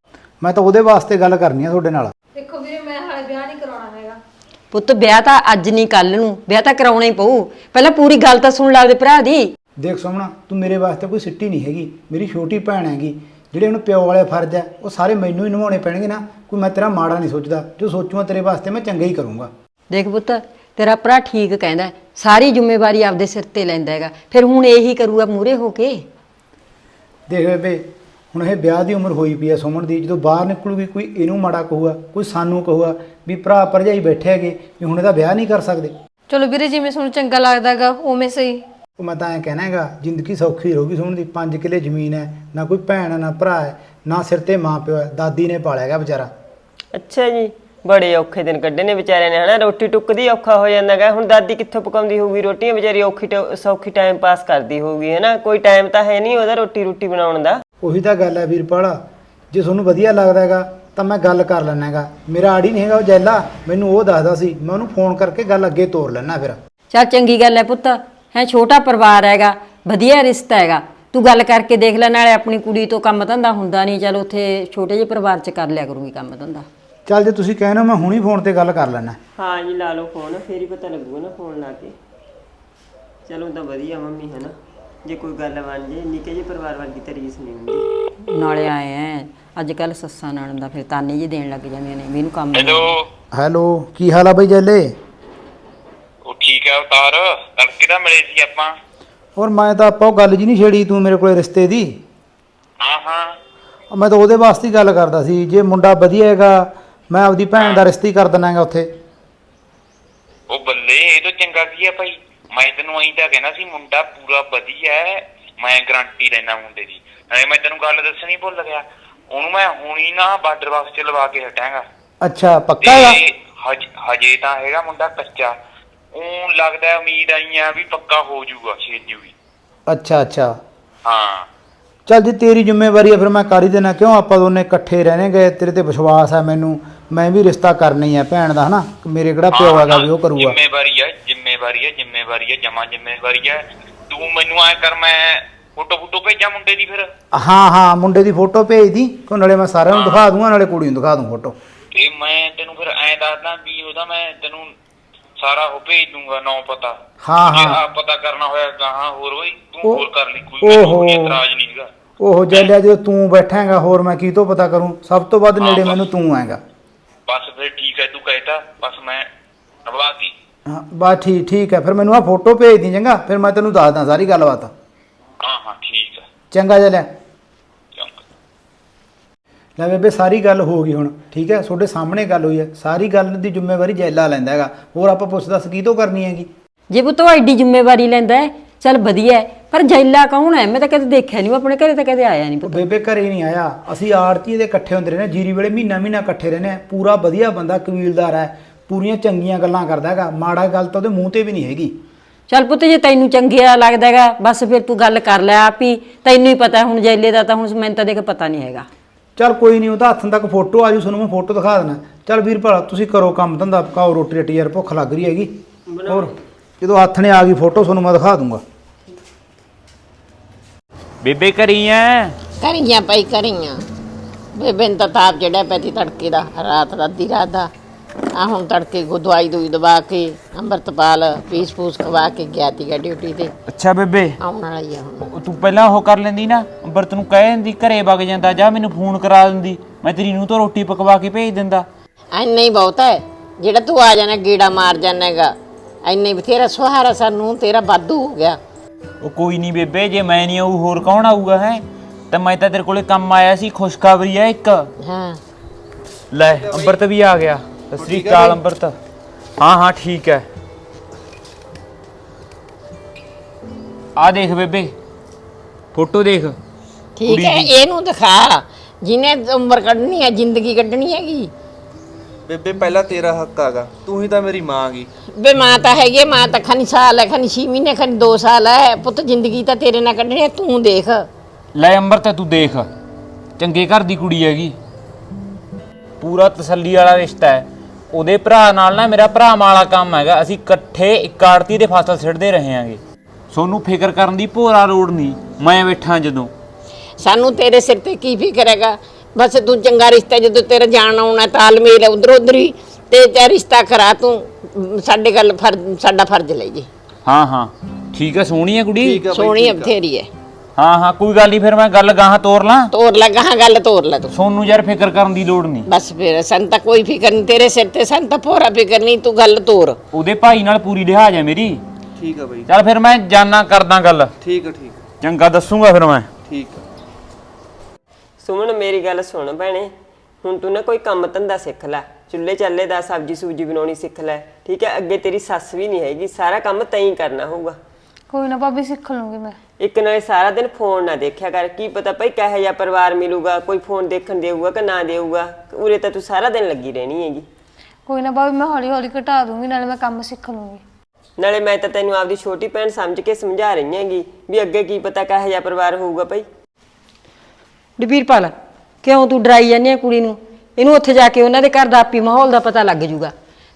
S3: ਮੈਂ ਤਾਂ ਉਹਦੇ ਵਾਸਤੇ ਗੱਲ ਕਰਨੀ ਆ ਤੁਹਾਡੇ ਨਾਲ
S4: ਦੇਖੋ ਵੀਰੇ ਮੈਂ ਹਾਲੇ ਵਿਆਹ ਨਹੀਂ ਕਰਾਉਣਾ ਹੈਗਾ
S1: ਪੁੱਤ ਵਿਆਹ ਤਾਂ ਅੱਜ ਨਹੀਂ ਕੱਲ ਨੂੰ। ਵਿਆਹ ਤਾਂ ਕਰਾਉਣਾ ਹੀ ਪਊ। ਪਹਿਲਾਂ ਪੂਰੀ ਗੱਲ ਤਾਂ ਸੁਣ ਲੱਗਦੇ ਭਰਾ ਦੀ।
S3: ਦੇਖ ਸੁਮਣਾ ਤੂੰ ਮੇਰੇ ਵਾਸਤੇ ਕੋਈ ਸਿੱਟੀ ਨਹੀਂ ਹੈਗੀ। ਮੇਰੀ ਛੋਟੀ ਭੈਣ ਹੈਗੀ। ਜਿਹੜੇ ਹੁਣ ਪਿਓ ਵਾਲੇ ਫਰਜ਼ ਹੈ ਉਹ ਸਾਰੇ ਮੈਨੂੰ ਹੀ ਨਿਭਾਉਣੇ ਪੈਣਗੇ ਨਾ। ਕੋਈ ਮੈਂ ਤੇਰਾ ਮਾੜਾ ਨਹੀਂ ਸੋਚਦਾ। ਜੋ ਸੋਚੂਗਾ ਤੇਰੇ ਵਾਸਤੇ ਮੈਂ ਚੰਗਾ ਹੀ ਕਰੂੰਗਾ।
S1: ਦੇਖ ਪੁੱਤ ਤੇਰਾ ਭਰਾ ਠੀਕ ਕਹਿੰਦਾ ਹੈ। ਸਾਰੀ ਜ਼ਿੰਮੇਵਾਰੀ ਆਪਦੇ ਸਿਰ ਤੇ ਲੈਂਦਾ ਹੈਗਾ। ਫਿਰ ਹੁਣ ਇਹੀ ਕਰੂਗਾ ਮੂਰੇ ਹੋ ਕੇ?
S3: ਦੇਖ ਬੇਬੇ ਹੁਣ ਇਹ ਵਿਆਹ ਦੀ ਉਮਰ ਹੋਈ ਪਈ ਹੈ ਸੁਮਨ ਦੀ ਜਦੋਂ ਬਾਹਰ ਨਿਕਲੂਗੀ ਕੋਈ ਇਹਨੂੰ ਮਾੜਾ ਕਹੂਗਾ ਕੋਈ ਸਾਨੂੰ ਕਹੂਗਾ ਵੀ ਭਰਾ ਭਰਜਾਈ ਬੈਠੇ ਹੈਗੇ ਵੀ ਹੁਣ ਇਹਦਾ ਵਿਆਹ ਨਹੀਂ ਕਰ ਸਕਦੇ।
S4: ਚਲੋ ਵੀਰੇ ਜਿਵੇਂ ਤੁਹਾਨੂੰ ਚੰਗਾ ਲੱਗਦਾ ਹੈਗਾ ਉਵੇਂ ਸਹੀ।
S3: ਉਹ ਮੈਂ ਤਾਂ ਐਂ ਕਹਿਣਾ ਹੈਗਾ ਜ਼ਿੰਦਗੀ ਸੌਖੀ ਰਹੂਗੀ ਸੁਮਨ ਦੀ 5 ਕਿੱਲੇ ਜ਼ਮੀਨ ਹੈ ਨਾ ਕੋਈ ਭੈਣ ਹੈ ਨਾ ਭਰਾ ਹੈ ਨਾ ਸਿਰ ਤੇ ਮਾਂ ਪਿਓ ਹੈ ਦਾਦੀ ਨੇ ਪਾਲਿਆ ਹੈਗਾ ਵਿਚਾਰਾ।
S5: ਅੱਛਾ ਜੀ ਬੜੇ ਔਖੇ ਦਿਨ ਕੱਢੇ ਨੇ ਵਿਚਾਰਿਆਂ ਨੇ ਹਨਾ? ਰੋਟੀ ਟੁੱਕਦੀ ਔਖਾ ਹੋ ਜਾਂਦਾ ਹੈਗਾ ਹੁਣ ਦਾਦੀ ਕਿੱਥੋਂ ਪਕਾਉਂਦੀ ਹੋਊਗੀ ਰੋਟੀਆਂ? ਵਿਚਾਰੀ ਔਖੀ ਟ- ਸੌਖੀ ਟਾਈਮ ਪਾਸ ਕਰਦੀ ਹੋਊਗੀ ਹਨਾ? ਕੋਈ ਟਾਈਮ ਤਾਂ ਹੈ ਨਹੀਂ ਉਹਦਾ ਰੋਟੀ ਰੋਟੀ ਬਣਾਉਣ ਦਾ।
S3: ਉਹੀ ਤਾਂ ਗੱਲ ਹੈ ਵੀਰਪਾਲ। ਜੇ ਤੁਹਾਨੂੰ ਵਧੀਆ ਲੱਗਦਾ ਹੈਗਾ ਤਾਂ ਮੈਂ ਗੱਲ ਕਰ ਲੈਣਾ ਹੈਗਾ। ਮੇਰਾ ਆੜੀ ਨਹੀਂ ਹੈਗਾ ਉਹ ਜੈਲਾ। ਮੈਨੂੰ ਉਹ ਦੱਸਦਾ ਸੀ। ਮੈਂ ਉਹਨੂੰ ਫੋਨ ਕਰਕੇ ਗੱਲ ਅੱਗੇ ਤੋਰ ਲੈਣਾ ਫਿਰ।
S1: ਚੱਲ ਚੰਗੀ ਗੱਲ ਹੈ ਪੁੱਤ। ਹੈ ਛੋਟਾ ਪਰਿਵਾਰ ਹੈਗਾ ਵਧੀਆ ਰਿਸ਼ਤਾ ਹੈਗਾ। ਤੂੰ ਗੱਲ ਕਰਕੇ ਦੇਖ ਲੈ ਨਾਲੇ ਆਪਣੀ ਕੁੜੀ ਤੋਂ ਕੰਮ ਧੰਦਾ ਹੁੰਦਾ ਨਹੀਂ। ਚਲ ਉੱਥੇ ਛੋਟੇ ਜਿਹੇ ਪਰਿਵਾਰ 'ਚ ਕਰ ਲਿਆ ਕਰੂਗੀ ਕੰਮ ਧੰਦਾ।
S3: ਚੱਲ ਜੇ ਤੁਸੀਂ ਕਹਿੰਦੇ ਹੋ ਮੈਂ ਹੁਣੀ ਫੋਨ ਤੇ ਗੱਲ ਕਰ ਲੈਣਾ
S5: ਹਾਂ ਜੀ ਲਾ ਲਓ ਫੋਨ ਫੇਰ ਹੀ ਪਤਾ ਲੱਗੂਗਾ ਨਾ ਫੋਨ ਲਾ ਕੇ। ਚਲੋ ਤਾਂ ਵਧੀਆ ਮੰਮੀ ਹੈ ਨਾ? ਜੇ ਕੋਈ ਗੱਲ ਬਣ ਜੇ ਨਿੱਕੇ ਜਿਹੇ ਪਰਿਵਾਰ ਵਰਗੀ ਤਾਂ ਰੀਸ ਨਹੀਂ ਹੁੰਦੀ।
S1: ਨਾਲੇ ਆਏ ਐ ਅੱਜ ਕੱਲ ਸੱਸਾਂ ਨਾਲ ਦਾ ਫਿਰ ਤਾਨੇ ਜੀ ਦੇਣ ਲੱਗ ਜਾਂਦੀਆਂ ਨੇ ਵੀ ਇਹਨੂੰ ਕੰਮ
S8: ਹੈਲੋ।
S3: ਹੈਲੋ ਕੀ ਹਾਲ ਆ ਬਈ ਜੈਲੇ?
S8: ਉਹ ਠੀਕ ਹੈ ਅਵਤਾਰ ਤੜਕੇ ਦਾ ਮਿਲੇ ਸੀ ਆਪਾਂ।
S3: ਔਰ ਮੈਂ ਤਾਂ ਆਪਾਂ ਉਹ ਗੱਲ ਜੀ ਨਹੀਂ ਛੇੜੀ ਤੂੰ ਮੇਰੇ ਕੋਲੇ ਰਿਸ਼ਤੇ ਦੀ।
S8: ਹਾਂ ਹਾਂ।
S3: ਮੈਂ ਤਾਂ ਉਹਦੇ ਵਾਸਤੇ ਹੀ ਗੱਲ ਕਰਦਾ ਸੀ ਜੇ ਮੁੰਡਾ ਵਧੀਆ ਹੈਗਾ ਮੈਂ ਆਪਦੀ ਭੈਣ ਦਾ ਰਿਸ਼ਤਾ ਹੀ ਕਰ ਦੇਣਾ ਹੈਗਾ ਉੱਥੇ।
S8: ਉਹ ਬੱਲੇ ਇਹ ਤਾਂ ਚੰਗਾ ਕੀ ਹੈ ਭਾਈ। ਮੈਂ ਤੈਨੂੰ ਐਂ ਤਾਂ ਕਹਿਣਾ ਸੀ ਮੁੰਡਾ ਪੂਰਾ ਵਧੀਆ ਹੈ ਮੈਂ ਗਾਰੰਟੀ ਲੈਣਾ ਮੁੰਡੇ ਦੀ। ਨਾਲੇ ਮੈਂ ਤੈਨੂੰ ਗੱਲ ਦੱਸਣੀ ਭੁੱਲ ਗਿਆ। ਉਹਨੂੰ ਮੈਂ ਹੁਣੀ ਨਾ ਬਾਰਡਰ ਬਾਕਸ ਚ ਲਵਾ ਕੇ ਹਟਾਂਗਾ।
S3: ਅੱਛਾ ਪੱਕਾ
S8: ਤੇ ਹਜ- ਹਜੇ ਤਾਂ ਹੈਗਾ ਮੁੰਡਾ ਕੱਚਾ। ਉਹ ਲੱਗਦਾ ਹੈ ਉਮੀਦ ਆਈ ਆ ਵੀ ਪੱਕਾ ਹੋ ਜਾਊਗਾ ਛੇਤੀ ਵੀ
S3: ਅੱਛਾ ਅੱਛਾ।
S8: ਹਾਂ।
S3: ਚੱਲ ਜੇ ਤੇਰੀ ਜ਼ਿੰਮੇਵਾਰੀ ਹੈ ਫਿਰ ਮੈਂ ਕਰ ਹੀ ਦੇਣਾ। ਕਿਉਂ? ਆਪਾਂ ਦੋਨੇ ਇਕੱਠੇ ਰਹਿਣੇ ਗਏ ਤੇਰੇ ਤੇ ਵਿਸ਼ਵਾਸ ਹੈ ਮੈਨੂੰ। ਮੈਂ ਵੀ ਰਿਸ਼ਤਾ ਕਰਨਾ ਹੀ ਹੈ ਭੈਣ ਦਾ ਹਨਾ? ਮੇਰੇ ਕਿਹੜਾ ਪਿਓ ਹੈਗਾ ਵੀ ਉਹ ਕਰੂਗਾ।
S8: ਜ਼ਿੰਮੇਵਾਰੀ ਹੈ ਜ਼ਿੰਮੇਵਾਰੀ ਹੈ ਜ਼ਿੰਮੇਵਾਰੀ ਹੈ ਜਮਾ ਜ਼ਿੰਮੇਵਾਰੀ ਹੈ ਤੂੰ ਮੈਨੂੰ ਐ ਕਰ ਮੈਂ ਫੋਟੋ ਫੋਟੋ ਭੇਜਾਂ ਮੁੰਡੇ ਦੀ ਫਿਰ?
S3: ਹਾਂ ਹਾਂ ਮੁੰਡੇ ਦੀ ਫੋਟੋ ਭੇਜ ਦੀ। ਕੋ ਨਾਲੇ ਮੈਂ ਸਾਰਿਆਂ ਨੂੰ ਦਿਖਾ ਦੂੰਗਾ ਨਾਲੇ ਕੁੜੀ ਨੂੰ ਦਿਖਾ ਦੂੰ ਫੋਟੋ।
S8: ਤੇ ਮੈਂ ਤੈਨੂੰ ਫਿਰ ਐ ਦੱਸਦਾ ਵੀ ਉਹਦਾ ਮੈਂ ਤੈਨੂੰ ਸਾਰਾ ਉਹ ਭੇਜ ਦੂੰਗਾ ਨੌ ਪਤਾ।
S3: ਹਾਂ,
S8: ਜੇ
S3: ਹਾਂ।
S8: ਆਪ ਪਤਾ ਕਰਨਾ ਹੋਇਆ ਗਾਹਾਂ ਹੋਰ ਹੋਈ ਤੂੰ
S3: ਉਹ-
S8: ਹੋਰ ਕਰ ਲਈ ਕੋਈ ਮੈਨੂੰ
S3: ਓਹੋ।
S8: ਕੋਈ ਇਤਰਾਜ਼ ਨਹੀਂ ਹੈਗਾ।
S3: ਉਹ ਜੈਲਿਆ ਜਦੋਂ ਤੂੰ ਬੈਠਾਂਗਾ ਹੋਰ ਮੈਂ ਕੀ ਤੋਂ ਪਤਾ ਕਰੂੰ? ਸਭ ਤੋਂ ਵੱਧ ਨੇੜੇ ਮੈਨੂੰ ਤੂੰ ਆਏਗਾ
S8: ਬਸ ਫਿਰ ਠੀਕ ਹੈ ਤੂੰ ਕਹਿਤਾ ਬਸ ਮੈਂ
S3: ਹਾਂ ਬਸ ਠੀਕ ਠੀਕ ਹੈ। ਫਿਰ ਮੈਨੂੰ ਆ ਫੋਟੋ ਭੇਜ ਦੀ ਚੰਗਾ। ਫਿਰ ਮੈਂ ਤੈਨੂੰ ਦੱਸਦਾ ਸਾਰੀ ਗੱਲਬਾਤ।
S8: ਹਾਂ ਹਾਂ ਠੀਕ ਹੈ।
S3: ਚੰਗਾ ਜੈਲਿਆ
S8: ਚੰਗਾ।
S3: ਲੈ ਬੇਬੇ ਸਾਰੀ ਗੱਲ ਹੋ ਗਈ ਹੁਣ ਠੀਕ ਹੈ? ਤੁਹਾਡੇ ਸਾਹਮਣੇ ਗੱਲ ਹੋਈ ਹੈ। ਸਾਰੀ ਗੱਲ ਦੀ ਜ਼ਿੰਮੇਵਾਰੀ ਜੈਲਾ ਲੈਂਦਾ ਹੈਗਾ। ਹੋਰ ਆਪਾਂ ਪੁੱਛ ਦੱਸ ਕੀ ਤੋਂ ਕਰਨੀ ਹੈਗੀ?
S1: ਜੇ ਪੁੱਤ ਉਹ ਐਡੀ ਜ਼ਿੰਮੇਵਾਰੀ ਲੈਂਦਾ ਹੈ ਚੱਲ ਵਧੀਆ ਹੈ। ਪਰ ਜੈਲਾ ਕੌਣ ਹੈ? ਮੈਂ ਤਾਂ ਕਦੇ ਦੇਖਿਆ ਨਹੀਂ ਆਪਣੇ ਘਰੇ ਤਾਂ ਕਦੇ ਆਇਆ ਨਹੀਂ ਪੁੱਤ।
S3: ਬੇਬੇ ਘਰੇ ਨਹੀਂ ਆਇਆ। ਅਸੀਂ ਆੜਤੀ ਦੇ ਇਕੱਠੇ ਹੁੰਦੇ ਰਹੇ ਨੇ ਜੀਰੀ ਵੇਲੇ ਮਹੀਨਾ ਮਹੀਨਾ ਇਕੱਠੇ ਰਹਿੰਦੇ ਆ ਪੂਰਾ ਵਧੀਆ ਬੰਦਾ ਕਬੀਲਦਾਰ ਹੈ। ਪੂਰੀਆਂ ਚੰਗੀਆਂ ਗੱਲਾਂ ਕਰਦਾ ਹੈਗਾ। ਮਾੜਾ ਗੱਲ ਤਾਂ ਉਹਦੇ ਮੂੰਹ ਤੇ ਵੀ ਨਹੀਂ ਹੈਗੀ।
S1: ਚੱਲ ਪੁੱਤ ਜੇ ਤੈਨੂੰ ਚੰਗਿਆ ਲੱਗਦਾ ਹੈਗਾ ਬਸ ਫਿਰ ਤੂੰ ਗੱਲ ਕਰ ਲੈ ਆਪ ਹੀ। ਤੈਨੂੰ ਹੀ ਪਤਾ ਹੁਣ ਜੈਲੇ ਦਾ ਤਾਂ ਹੁਣ ਮੈਨੂੰ ਤਾਂ ਦੇਖ ਪਤਾ ਨਹੀਂ ਹੈਗਾ।
S3: ਚੱਲ ਕੋਈ ਨਹੀਂ ਉਹਦਾ ਹੱਥਾਂ ਤੱਕ ਫੋਟੋ ਆਜੂ ਤੁਹਾਨੂੰ ਮੈਂ ਫੋਟੋ ਦਿਖਾ ਦੇਣਾ। ਚੱਲ ਵੀਰ ਭਲਾ ਤੁਸੀਂ ਕਰੋ ਕੰਮ ਧੰਦਾ ਪਕਾਓ ਰੋਟੀ ਰੱਟੀ ਯਾਰ ਭੁੱਖ ਲੱਗ ਰਹੀ ਹੈਗੀ। ਹੋਰ ਜਦੋਂ ਹੱਥ ਨੇ ਆ ਗਈ ਫੋਟੋ ਤੁਹਾਨੂੰ ਮੈਂ ਦਿਖਾ ਦੂੰਗਾ।
S7: ਬੇਬੇ ਕਰੀ ਐ
S2: ਕਰੀਆਂ ਪਈ ਕਰੀਆਂ। ਬੇਬੇ ਨੂੰ ਤਾਂ ਤਾਪ ਚੜਿਆ ਪੈਤੀ ਤੜਕੇ ਦਾ ਰਾਤ ਦਾ ਅੱਧੀ ਰਾਤ ਦਾ। ਆ ਹੁਣ ਤੜਕੇ ਕੋ ਦਵਾਈ ਦੂਈ ਦਵਾ ਕੇ ਅੰਮ੍ਰਿਤਪਾਲ ਪੀਸ ਪੂਸ ਖਵਾ ਕੇ ਗਿਆ ਤੀਗਾ ਡਿਊਟੀ ਤੇ।
S7: ਅੱਛਾ ਬੇਬੇ।
S2: ਆਉਣ ਵਾਲਾ ਹੀ ਆ ਹੁਣ।
S7: ਉਹ ਤੂੰ ਪਹਿਲਾਂ ਉਹ ਕਰ ਲੈਂਦੀ ਨਾ ਅੰਬਰਤ ਨੂੰ ਕਹਿ ਦਿੰਦੀ ਘਰੇ ਵਗ ਜਾਂਦਾ ਜਾਂ ਮੈਨੂੰ ਫੋਨ ਕਰਾ ਦਿੰਦੀ ਮੈਂ ਤੇਰੀ ਨੂੰ ਤਾਂ ਰੋਟੀ ਪਕਵਾ ਕੇ ਭੇਜ ਦਿੰਦਾ।
S2: ਐਨਾ ਹੀ ਬਹੁਤ ਹੈ ਜਿਹੜਾ ਤੂੰ ਆ ਜਾਣਾ ਗੇੜਾ ਮਾਰ ਜਾਣਾਗਾ ਐਨਾ ਹੀ ਬਥੇਰਾ ਸੁਹਾਰਾ ਸਾਨੂੰ ਤੇਰਾ ਵਾਧੂ ਹੋ ਗਿਆ।
S7: ਉਹ ਕੋਈ ਨਹੀਂ ਬੇਬੇ ਜੇ ਮੈਂ ਨਹੀਂ ਆਊ ਹੋਰ ਕੌਣ ਆਊਗਾ ਹੈ? ਤਾਂ ਮੈਂ ਤਾਂ ਤੇਰੇ ਕੋਲੇ ਕੰਮ ਆਇਆ ਸੀ ਖੁਸ਼ਖਬਰੀ ਹੈ ਇੱਕ।
S2: ਹਾਂ।
S7: ਲੈ ਅੰਬਰਤ ਵੀ ਆ ਗਿਆ। ਸਤਿ ਸ੍ਰੀ ਅਕਾਲ ਅੰਬਰਤ ਹਾਂ ਹਾਂ ਠੀਕ ਹੈ। ਆ ਦੇਖ ਬੇਬੇ ਫੋਟੋ ਦੇਖ।
S2: ਠੀਕ ਹੈ। ਇਹਨੂੰ ਦਿਖਾ। ਜਿਹਨੇ ਉਮਰ ਕੱਢਣੀ ਹੈ ਜ਼ਿੰਦਗੀ ਕੱਢਣੀ ਹੈਗੀ।
S6: ਬੇਬੇ ਪਹਿਲਾਂ ਤੇਰਾ ਹੱਕ ਆਗਾ। ਤੂੰ ਹੀ ਤਾਂ ਮੇਰੀ ਮਾਂ ਗੀ।
S2: ਬੇ ਮਾਂ ਤਾਂ ਹੈਗੀ ਹੈ, ਮਾਂ ਤਾਂ ਖਨੀ ਸਾਲ ਹੈ ਖਨੀ 6 ਮਹੀਨੇ ਖਨੀ 2 ਸਾਲ ਹੈ। ਪੁੱਤ ਜ਼ਿੰਦਗੀ ਤਾਂ ਤੇਰੇ ਨਾਲ ਕੱਢਣੀ ਹੈ ਤੂੰ ਦੇਖ।
S7: ਲੈ ਅੰਬਰਤ ਤੂੰ ਦੇਖ। ਚੰਗੇ ਘਰ ਦੀ ਕੁੜੀ ਹੈਗੀ। ਪੂਰਾ ਤਸੱਲੀ ਵਾਲਾ ਰਿਸ਼ਤਾ ਹੈ। ਉਹਦੇ ਭਰਾ ਨਾਲ ਨਾ ਮੇਰਾ ਭਰਾ ਵਾਲਾ ਕੰਮ ਹੈਗਾ। ਅਸੀਂ ਇਕੱਠੇ ਇੱਕ ਆੜਤੀ ਦੇ ਫਸਲ ਸਿੱਟਦੇ ਰਹੇ ਆਂਗੇ ਸੋਨੂੰ ਫਿਕਰ ਕਰਨ ਦੀ ਭੋਰਾ ਲੋੜ ਨਹੀਂ। ਮੈਂ ਬੈਠਾ ਜਦੋਂ।
S2: ਸਾਨੂੰ ਤੇਰੇ ਸਿਰ ਤੇ ਕੀ ਫਿਕਰ ਹੈਗਾ? ਬਸ ਤੂੰ ਚੰਗਾ ਰਿਸ਼ਤਾ ਜਦੋਂ ਤੇਰਾ ਜਾਣ ਆਉਣਾ ਤਾਲਮੇਲ ਹੈ ਉਧਰ ਉਧਰ ਹੀ ਤੇ ਤੇ ਰਿਸ਼ਤਾ ਕਰਾ ਤੂੰ। ਸਾਡੇ ਗੱਲ ਫਰਜ਼ ਸਾਡਾ ਫਰਜ਼ ਲੈ ਜੀ।
S7: ਹਾਂ ਹਾਂ। ਠੀਕ ਹੈ ਸੋਹਣੀ ਹੈ ਕੁੜੀ?
S2: ਸੋਹਣੀ ਹੈ ਬਥੇਰੀ ਹੈ।
S7: ਹਾਂ ਹਾਂ ਕੋਈ ਗੱਲ ਨਹੀਂ ਫਿਰ ਮੈਂ ਗੱਲ ਗਾਹਾਂ ਤੋਰ ਲਾਂ।
S2: ਤੋਰ ਲੱਗਾ ਹਾਂ ਗੱਲ ਤੋਰ ਲੈ ਤੂੰ।
S7: ਸੋਨੂੰ ਯਾਰ ਫਿਕਰ ਕਰਨ ਦੀ ਲੋੜ ਨਹੀਂ
S2: ਬਸ ਫਿਰ ਸਾਨੂੰ ਤਾਂ ਕੋਈ ਫਿਕਰ ਨਹੀਂ ਤੇਰੇ ਸਿਰ ਤੇ ਸਾਨੂੰ ਤਾਂ ਭੋਰਾ ਫਿਕਰ ਨਹੀਂ ਤੂੰ ਗੱਲ ਤੋਰ।
S7: ਉਹਦੇ ਭਾਈ ਨਾਲ ਪੂਰੀ ਲਿਹਾਜ਼ ਹੈ ਮੇਰੀ।
S6: ਠੀਕ ਆ ਬਈ।
S7: ਚੱਲ ਫਿਰ ਮੈਂ ਜਾਨਾ ਕਰਦਾ ਗੱਲ।
S6: ਠੀਕ ਆ ਠੀਕ ਆ,
S7: ਚੰਗਾ ਦੱਸੂਗਾ ਫਿਰ ਮੈਂ।
S6: ਠੀਕ ਆ।
S5: ਸੁਮਨ ਮੇਰੀ ਗੱਲ ਸੁਣ ਭੈਣੇ। ਹੁਣ ਤੂੰ ਨਾ ਕੋਈ ਕੰਮ ਧੰਦਾ ਸਿੱਖ ਲੈ। ਚੁੱਲ੍ਹੇ ਚੱਲੇ ਦਾ ਸਬਜੀ ਸੂਜੀ ਬਣਾਉਣੀ ਸਿੱਖ ਲੈ। ਠੀਕ ਹੈ ਅੱਗੇ ਤੇਰੀ ਸੱਸ ਵੀ ਨਹੀਂ ਹੈਗੀ ਸਾਰਾ ਕੰਮ ਤੈਂ ਹੀ ਕਰਨਾ ਹੋਊਗਾ।
S4: ਕੋਈ ਨਾ ਭਾਬੀ ਸਿੱਖ ਲੂੰਗੀ ਮੈਂ।
S5: ਇੱਕ ਨਾਲੇ ਸਾਰਾ ਦਿਨ ਫੋਨ ਨਾ ਦੇਖਿਆ ਕਰ ਕੀ ਪਤਾ ਭਈ ਕਿਹੋ ਜਿਹਾ ਪਰਿਵਾਰ ਮਿਲੂਗਾ ਕੋਈ ਫੋਨ ਦੇਖਣ ਦੇਊਗਾ ਕਿ ਨਾ ਦੇਊਗਾ ਉਰੇ ਤਾਂ ਤੂੰ ਸਾਰਾ ਦਿਨ ਲੱਗੀ ਰਹਿਣੀ ਹੈਗੀ।
S4: ਕੋਈ ਨਾ ਭਾਬੀ ਮੈਂ ਹੌਲੀ ਹੌਲੀ ਘਟਾ ਦੂੰਗੀ ਨਾਲੇ ਮੈਂ ਕੰਮ ਸਿੱਖ ਲੂੰਗੀ।
S5: ਨਾਲੇ ਮੈਂ ਤਾਂ ਤੈਨੂੰ ਆਪਦੀ ਛੋਟੀ ਭੈਣ ਸਮਝ ਕੇ ਸਮਝਾ ਰਹੀ ਹੈਗੀ ਵੀ ਅੱਗੇ ਕੀ ਪਤਾ ਕਿਹੋ ਜਿਹਾ ਪਰਿਵਾਰ ਹੋਊਗਾ ਭਈ।
S1: ਵੀਰਪਾਲ ਕਿਉਂ ਤੂੰ ਡਰਾਈ ਜਾਂਦੀ ਆ ਕੁੜੀ ਨੂੰ? ਇਹਨੂੰ ਉੱਥੇ ਜਾ ਕੇ ਉਹਨਾਂ ਦੇ ਘਰ ਦਾ ਆਪੀ ਮਾਹੌਲ ਦਾ ਪਤਾ ਲੱਗ ਜੂਗਾ।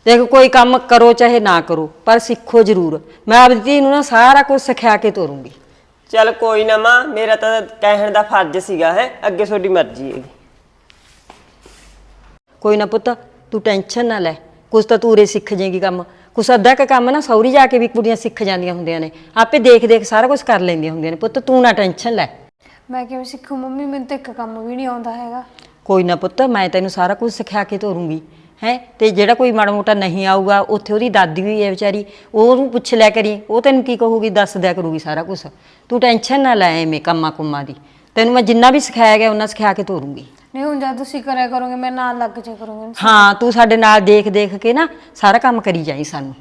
S1: ਦੇਖ ਕੋਈ ਕੰਮ ਕਰੋ ਚਾਹੇ ਨਾ ਕਰੋ ਪਰ ਸਿੱਖੋ ਜ਼ਰੂਰ। ਮੈਂ ਆਪਦੀ ਧੀ ਨੂੰ ਨਾ ਸਾਰਾ ਕੁਝ ਸਿਖਾ ਕੇ ਤੋਰੂੰਗੀ।
S5: ਚੱਲ ਕੋਈ ਨਾ ਮਾਂ ਮੇਰਾ ਤਾਂ ਕਹਿਣ ਦਾ ਫਰਜ਼ ਸੀਗਾ ਹੈ। ਅੱਗੇ ਤੁਹਾਡੀ ਮਰਜ਼ੀ ਹੈਗੀ।
S1: ਕੋਈ ਨਾ ਪੁੱਤ ਤੂੰ ਟੈਨਸ਼ਨ ਨਾ ਲੈ। ਕੁਛ ਤਾਂ ਤੂੰ ਉਰੇ ਸਿੱਖ ਜਾਏਗੀ ਕੰਮ। ਕੁਛ ਅੱਧਾ ਕੁ ਕੰਮ ਨਾ ਸੌਰੀ ਜਾ ਕੇ ਵੀ ਕੁੜੀਆਂ ਸਿੱਖ ਜਾਂਦੀਆਂ ਹੁੰਦੀਆਂ ਨੇ। ਆਪੇ ਦੇਖ ਦੇਖ ਸਾਰਾ ਕੁਝ ਕਰ ਲੈਂਦੀਆਂ ਹੁੰਦੀਆਂ ਨੇ। ਪੁੱਤ ਤੂੰ ਨਾ ਟੈਨਸ਼ਨ ਲੈ।
S4: ਮੈਂ ਕਿਵੇਂ ਸਿੱਖੂ ਮੰਮੀ? ਮੈਨੂੰ ਤਾਂ ਇੱਕ ਕੰਮ ਵੀ ਨਹੀਂ ਆਉਂਦਾ ਹੈਗਾ।
S1: ਕੋਈ ਨਾ ਪੁੱਤ ਮੈਂ ਤੈਨੂੰ ਸਾਰਾ ਕੁਝ ਸਿਖਾ ਕੇ ਤੋਰੂੰਗੀ। ਹੈ? ਤੇ ਜਿਹੜਾ ਕੋਈ ਮਾੜਾ ਮੋਟਾ ਨਹੀਂ ਆਊਗਾ ਉੱਥੇ ਉਹਦੀ ਦਾਦੀ ਵੀ ਹੈ ਵਿਚਾਰੀ ਉਹਨੂੰ ਪੁੱਛ ਲਿਆ ਕਰੀ ਉਹ ਤੈਨੂੰ ਕੀ ਕਹੂਗੀ? ਦੱਸ ਦਿਆ ਕਰੂਗੀ ਸਾਰਾ ਕੁਝ ਤੂੰ ਟੈਨਸ਼ਨ ਨਾ ਲੈ ਐਵੇਂ ਕੰਮਾਂ ਕੁੰਮਾਂ ਦੀ। ਤੈਨੂੰ ਮੈਂ ਜਿੰਨਾ ਵੀ ਸਿਖਾਇਆ ਗਿਆ ਉਹਨਾਂ ਸਿਖਾ ਕੇ ਤੋਰੂੰਗੀ।
S4: ਨਹੀਂ ਹੁਣ ਜਦ ਤੁਸੀਂ ਕਰਿਆ ਕਰੋਗੇ ਮੈਂ ਨਾਲ ਲੱਗ ਜਾ ਕਰੂੰਗੀ
S1: ਹਾਂ ਤੂੰ ਸਾਡੇ ਨਾਲ ਦੇਖ ਦੇਖ ਕੇ ਨਾ ਸਾਰਾ ਕੰਮ ਕਰੀ ਜਾਈ ਸਾਨੂੰ।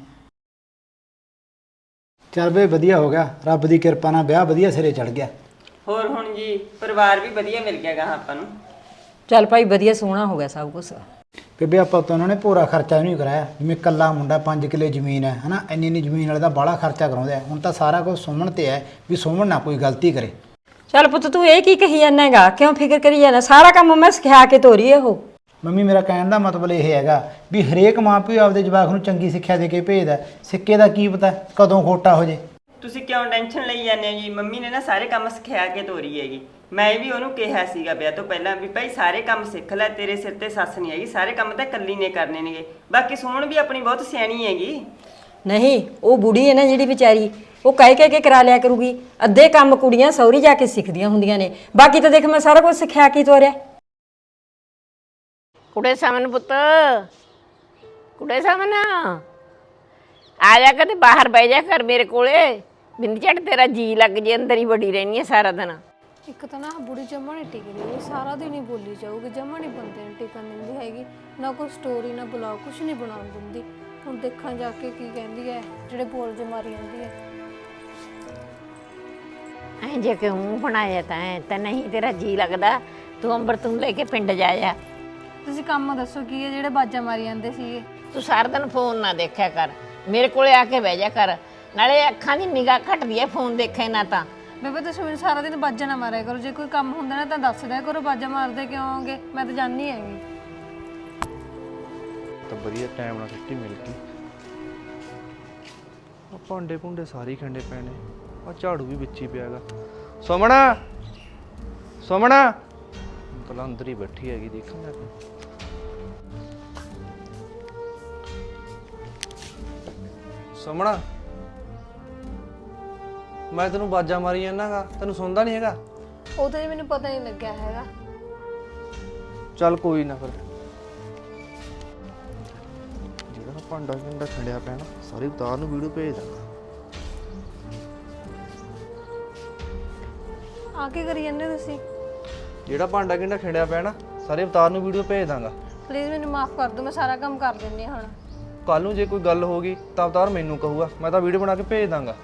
S3: ਚੱਲ ਬੇ ਵਧੀਆ ਹੋ ਗਿਆ। ਰੱਬ ਦੀ ਕਿਰਪਾ ਨਾਲ ਵਿਆਹ ਵਧੀਆ ਸਿਰੇ ਚੜ ਗਿਆ।
S5: ਹੋਰ ਹੁਣ ਜੀ ਪਰਿਵਾਰ ਵੀ ਵਧੀਆ ਮਿਲ ਗਿਆ ਗਾ ਆਪਾਂ ਨੂੰ।
S1: ਚੱਲ ਭਾਈ ਵਧੀਆ ਸੋਹਣਾ ਹੋ ਗਿਆ ਸਭ ਕੁਝ
S3: ਬੇਬੇ ਆਪਾਂ ਤਾਂ ਉਹਨਾਂ ਨੇ ਪੂਰਾ ਖਰਚਾ ਵੀ ਨਹੀਂ ਕਰਾਇਆ ਜਿਵੇਂ ਕੱਲਾ ਮੁੰਡਾ 5 ਕਿੱਲੇ ਜ਼ਮੀਨ ਹੈ ਹਨਾ? ਇੰਨੀ ਇੰਨੀ ਜ਼ਮੀਨ ਵਾਲੇ ਦਾ ਬਾਹਲਾ ਖਰਚਾ ਕਰਾਉਂਦਾ ਹੈ। ਹੁਣ ਤਾਂ ਸਾਰਾ ਕੁਝ ਸੁਮਨ ਤੇ ਹੈ ਵੀ ਸੁਮਨ ਨਾ ਕੋਈ ਗਲਤੀ ਕਰੇ।
S1: ਚੱਲ ਪੁੱਤ ਤੂੰ ਇਹ ਕੀ ਕਹੀ ਜਾਂਦਾ ਹੈਗਾ? ਕਿਉਂ ਫਿਕਰ ਕਰੀ ਜਾਂਦਾ? ਸਾਰਾ ਕੰਮ ਮੈਂ ਸਿਖਾ ਕੇ ਤੋਰੀ ਉਹ।
S3: ਮੰਮੀ ਮੇਰਾ ਕਹਿਣ ਦਾ ਮਤਲਬ ਇਹ ਹੈਗਾ ਵੀ ਹਰੇਕ ਮਾਂ ਪਿਓ ਆਪਦੇ ਜਵਾਕ ਨੂੰ ਚੰਗੀ ਸਿੱਖਿਆ ਦੇ ਕੇ ਭੇਜਦਾ ਸਿੱਕੇ ਦਾ ਕੀ ਪਤਾ ਕਦੋਂ ਖੋਟਾ ਹੋ ਜੇ।
S5: ਤੁਸੀਂ ਕਿਉਂ ਟੈਨਸ਼ਨ ਲਈ ਜਾਂਦੇ ਹੋ ਜੀ? ਮੰਮੀ ਨੇ ਨਾ ਸਾਰੇ ਕੰਮ ਸਿਖਾ ਕੇ ਤੋਰੀ ਹੈਗੀ। ਮੈਂ ਵੀ ਉਹਨੂੰ ਕਿਹਾ ਸੀਗਾ ਵਿਆਹ ਤੋਂ ਪਹਿਲਾਂ ਵੀ ਭਾਈ ਸਾਰੇ ਕੰਮ ਸਿੱਖ ਲੈ ਤੇਰੇ ਸਿਰ ਤੇ ਸੱਸ ਨਹੀਂ ਹੈਗੀ ਸਾਰੇ ਕੰਮ ਤਾਂ ਇਕੱਲੀ ਨੇ ਕਰਨੇ ਨੇਗੇ। ਬਾਕੀ ਸੋਹਣ ਵੀ ਆਪਣੀ ਬਹੁਤ ਸਿਆਣੀ ਹੈਗੀ।
S1: ਨਹੀਂ ਉਹ ਬੁੜੀ ਹੈ ਨਾ ਜਿਹੜੀ ਵਿਚਾਰੀ ਉਹ ਕਹਿ ਕਹਿ ਕੇ ਕਰਾ ਲਿਆ ਕਰੂਗੀ। ਅੱਧੇ ਕੰਮ ਕੁੜੀਆਂ ਸੌਰੀ ਜਾ ਕੇ ਸਿੱਖਦੀਆਂ ਹੁੰਦੀਆਂ ਨੇ। ਬਾਕੀ ਤਾਂ ਦੇਖ ਮੈਂ ਸਾਰਾ ਕੁਝ ਸਿਖਾ ਕੇ ਤੋਰਿਆ?
S2: ਕੁੜੇ ਸਾਮਨ ਪੁੱਤ। ਕੁੜੇ ਸਾਮਨ ਆ ਜਾ ਕਦੇ ਬਾਹਰ ਬਹਿ ਜਾ ਕਰ ਮੇਰੇ ਕੋਲੇ। ਬਿੰਦ ਝੜ ਤੇਰਾ ਜੀ ਲੱਗ ਜੇ ਅੰਦਰ ਹੀ ਬੜੀ ਰਹਿਣੀ ਹੈ ਸਾਰਾ ਦਿਨ।
S4: ਇੱਕ ਤਾਂ ਨਾ ਆਹ ਬੁੜੀ ਜਮਾ ਨਹੀਂ ਟਿਕਦੀ ਇਹ ਸਾਰਾ ਦਿਨ ਹੀ ਬੋਲੀ ਜਾਊਗੀ ਜਮਾ ਨਹੀਂ ਬੰਦੇ ਨੂੰ ਟਿਕਣ ਦਿੰਦੀ ਹੈਗੀ ਨਾ ਕੋਈ ਸਟੋਰੀ ਨਾ ਬੁਲਾਓ ਕੁਝ ਨਹੀਂ ਬਣਾਉਣ ਦਿੰਦੀ। ਹੁਣ ਦੇਖਾਂ ਜਾ ਕੇ ਕੀ ਕਹਿੰਦੀ ਹੈ ਜਿਹੜੇ ਬੋਲ ਜੇ ਮਾਰੀ ਜਾਂਦੀ ਹੈ।
S2: ਐਂ ਜੇ ਕਿ ਹੂੰ ਬਣਾਇਆ ਤਾਂ ਐਂ ਤਾਂ ਨਹੀਂ ਤੇਰਾ ਜੀ ਲੱਗਦਾ ਤੂੰ ਅੰਬਰ ਤੂੰ ਲੈ ਕੇ ਪਿੰਡ ਜਾ ਜਾ।
S4: ਤੁਸੀਂ ਕੰਮ ਦੱਸੋ ਕੀ ਹੈ ਜਿਹੜੇ ਬਾਜਾਂ ਮਾਰੀ ਜਾਂਦੇ ਸੀਗੇ?
S2: ਤੂੰ ਸਾਰਾ ਦਿਨ ਫੋਨ ਨਾ ਦੇਖਿਆ ਕਰ ਮੇਰੇ ਕੋਲੇ ਆ ਕੇ ਬਹਿ ਜਾ ਕਰ ਨਾਲੇ ਅੱਖਾਂ ਦੀ ਨਿਗਾਹ ਘਟਦੀ ਹੈ ਫੋਨ ਦੇਖੇ ਨਾ ਤਾਂ।
S4: ਬੇਬੇ ਤੁਸੀਂ ਮੈਨੂੰ ਸਾਰਾ ਦਿਨ ਬਾਜਾਂ ਨਾ ਮਾਰਿਆ ਕਰੋ। ਜੇ ਕੋਈ ਕੰਮ ਹੁੰਦਾ ਨਾ ਤਾਂ ਦੱਸ ਦਿਆ ਕਰੋ, ਬਾਜਾਂ ਮਾਰਦੇ ਕਿਉਂ ਹੋਗੇ ਮੈਂ ਤਾਂ ਜਾਣੀ ਹੈਗੀ।
S6: ਤਾਂ ਵਧੀਆ ਟਾਈਮ ਨਾਲ ਛੁੱਟੀ ਮਿਲ ਗਈ। ਆ ਭਾਂਡੇ ਭੁੰਡੇ ਸਾਰੇ ਹੀ ਖੰਡੇ ਪਏ ਨੇ। ਆ ਝਾੜੂ ਵੀ ਵਿੱਚ ਹੀ ਪਿਆਗਾ ਸੋਮਣਾ! ਸੋਮਣਾ! ਕਲਾ ਅੰਦਰ ਹੀ ਬੈਠੀ ਹੈਗੀ, ਦੇਖਾਂ ਜਾ ਕੇ। ਸੋਮਣਾ! ਮੈਂ ਤੈਨੂੰ ਬਾਜਾਂ ਮਾਰੀ ਜਾਂਦਾਗਾ ਤੈਨੂੰ ਸੁਣਦਾ ਨਹੀਂ ਹੈਗਾ।
S4: ਉਹ ਤਾਂ ਜੀ ਮੈਨੂੰ ਪਤਾ ਨਹੀਂ ਲੱਗਿਆ ਹੈਗਾ।
S6: ਚੱਲ ਕੋਈ ਨਾ ਫਿਰ। ਜਿਹੜਾ ਭਾਂਡਾ ਭੁੰਡਾ ਖੰਡਿਆ ਪਿਆ ਨਾ ਸਾਰੇ ਉਤਾਰ ਨੂੰ ਵੀਡੀਓ ਭੇਜ ਦਾਂਗਾ।
S4: ਆ ਕੇ ਕਰੀ ਜਾਂਦੇ ਹੋ ਤੁਸੀਂ?
S6: ਜਿਹੜਾ ਭਾਂਡਾ ਕਿੰਨਾ ਖਿੰਡਿਆ ਪਿਆ ਨਾ ਸਾਰੇ ਅਵਤਾਰ ਨੂੰ ਵੀਡੀਓ ਭੇਜ ਦਾਂਗਾ।
S4: ਪਲੀਜ਼ ਮੈਨੂੰ ਮਾਫ ਕਰ ਦਿਓ ਮੈਂ ਸਾਰਾ ਕੰਮ ਕਰ ਦਿੰਦੀ ਹਾਂ ਹੁਣ।
S6: ਕੱਲ ਨੂੰ ਜੇ ਕੋਈ ਗੱਲ ਹੋ ਗਈ ਤਾਂ ਅਵਤਾਰ ਮੈਨੂੰ ਕਹੂਗਾ ਮੈਂ ਤਾਂ ਵੀਡੀਓ ਬਣਾ ਕੇ ਭੇਜ ਦਾਂਗਾ।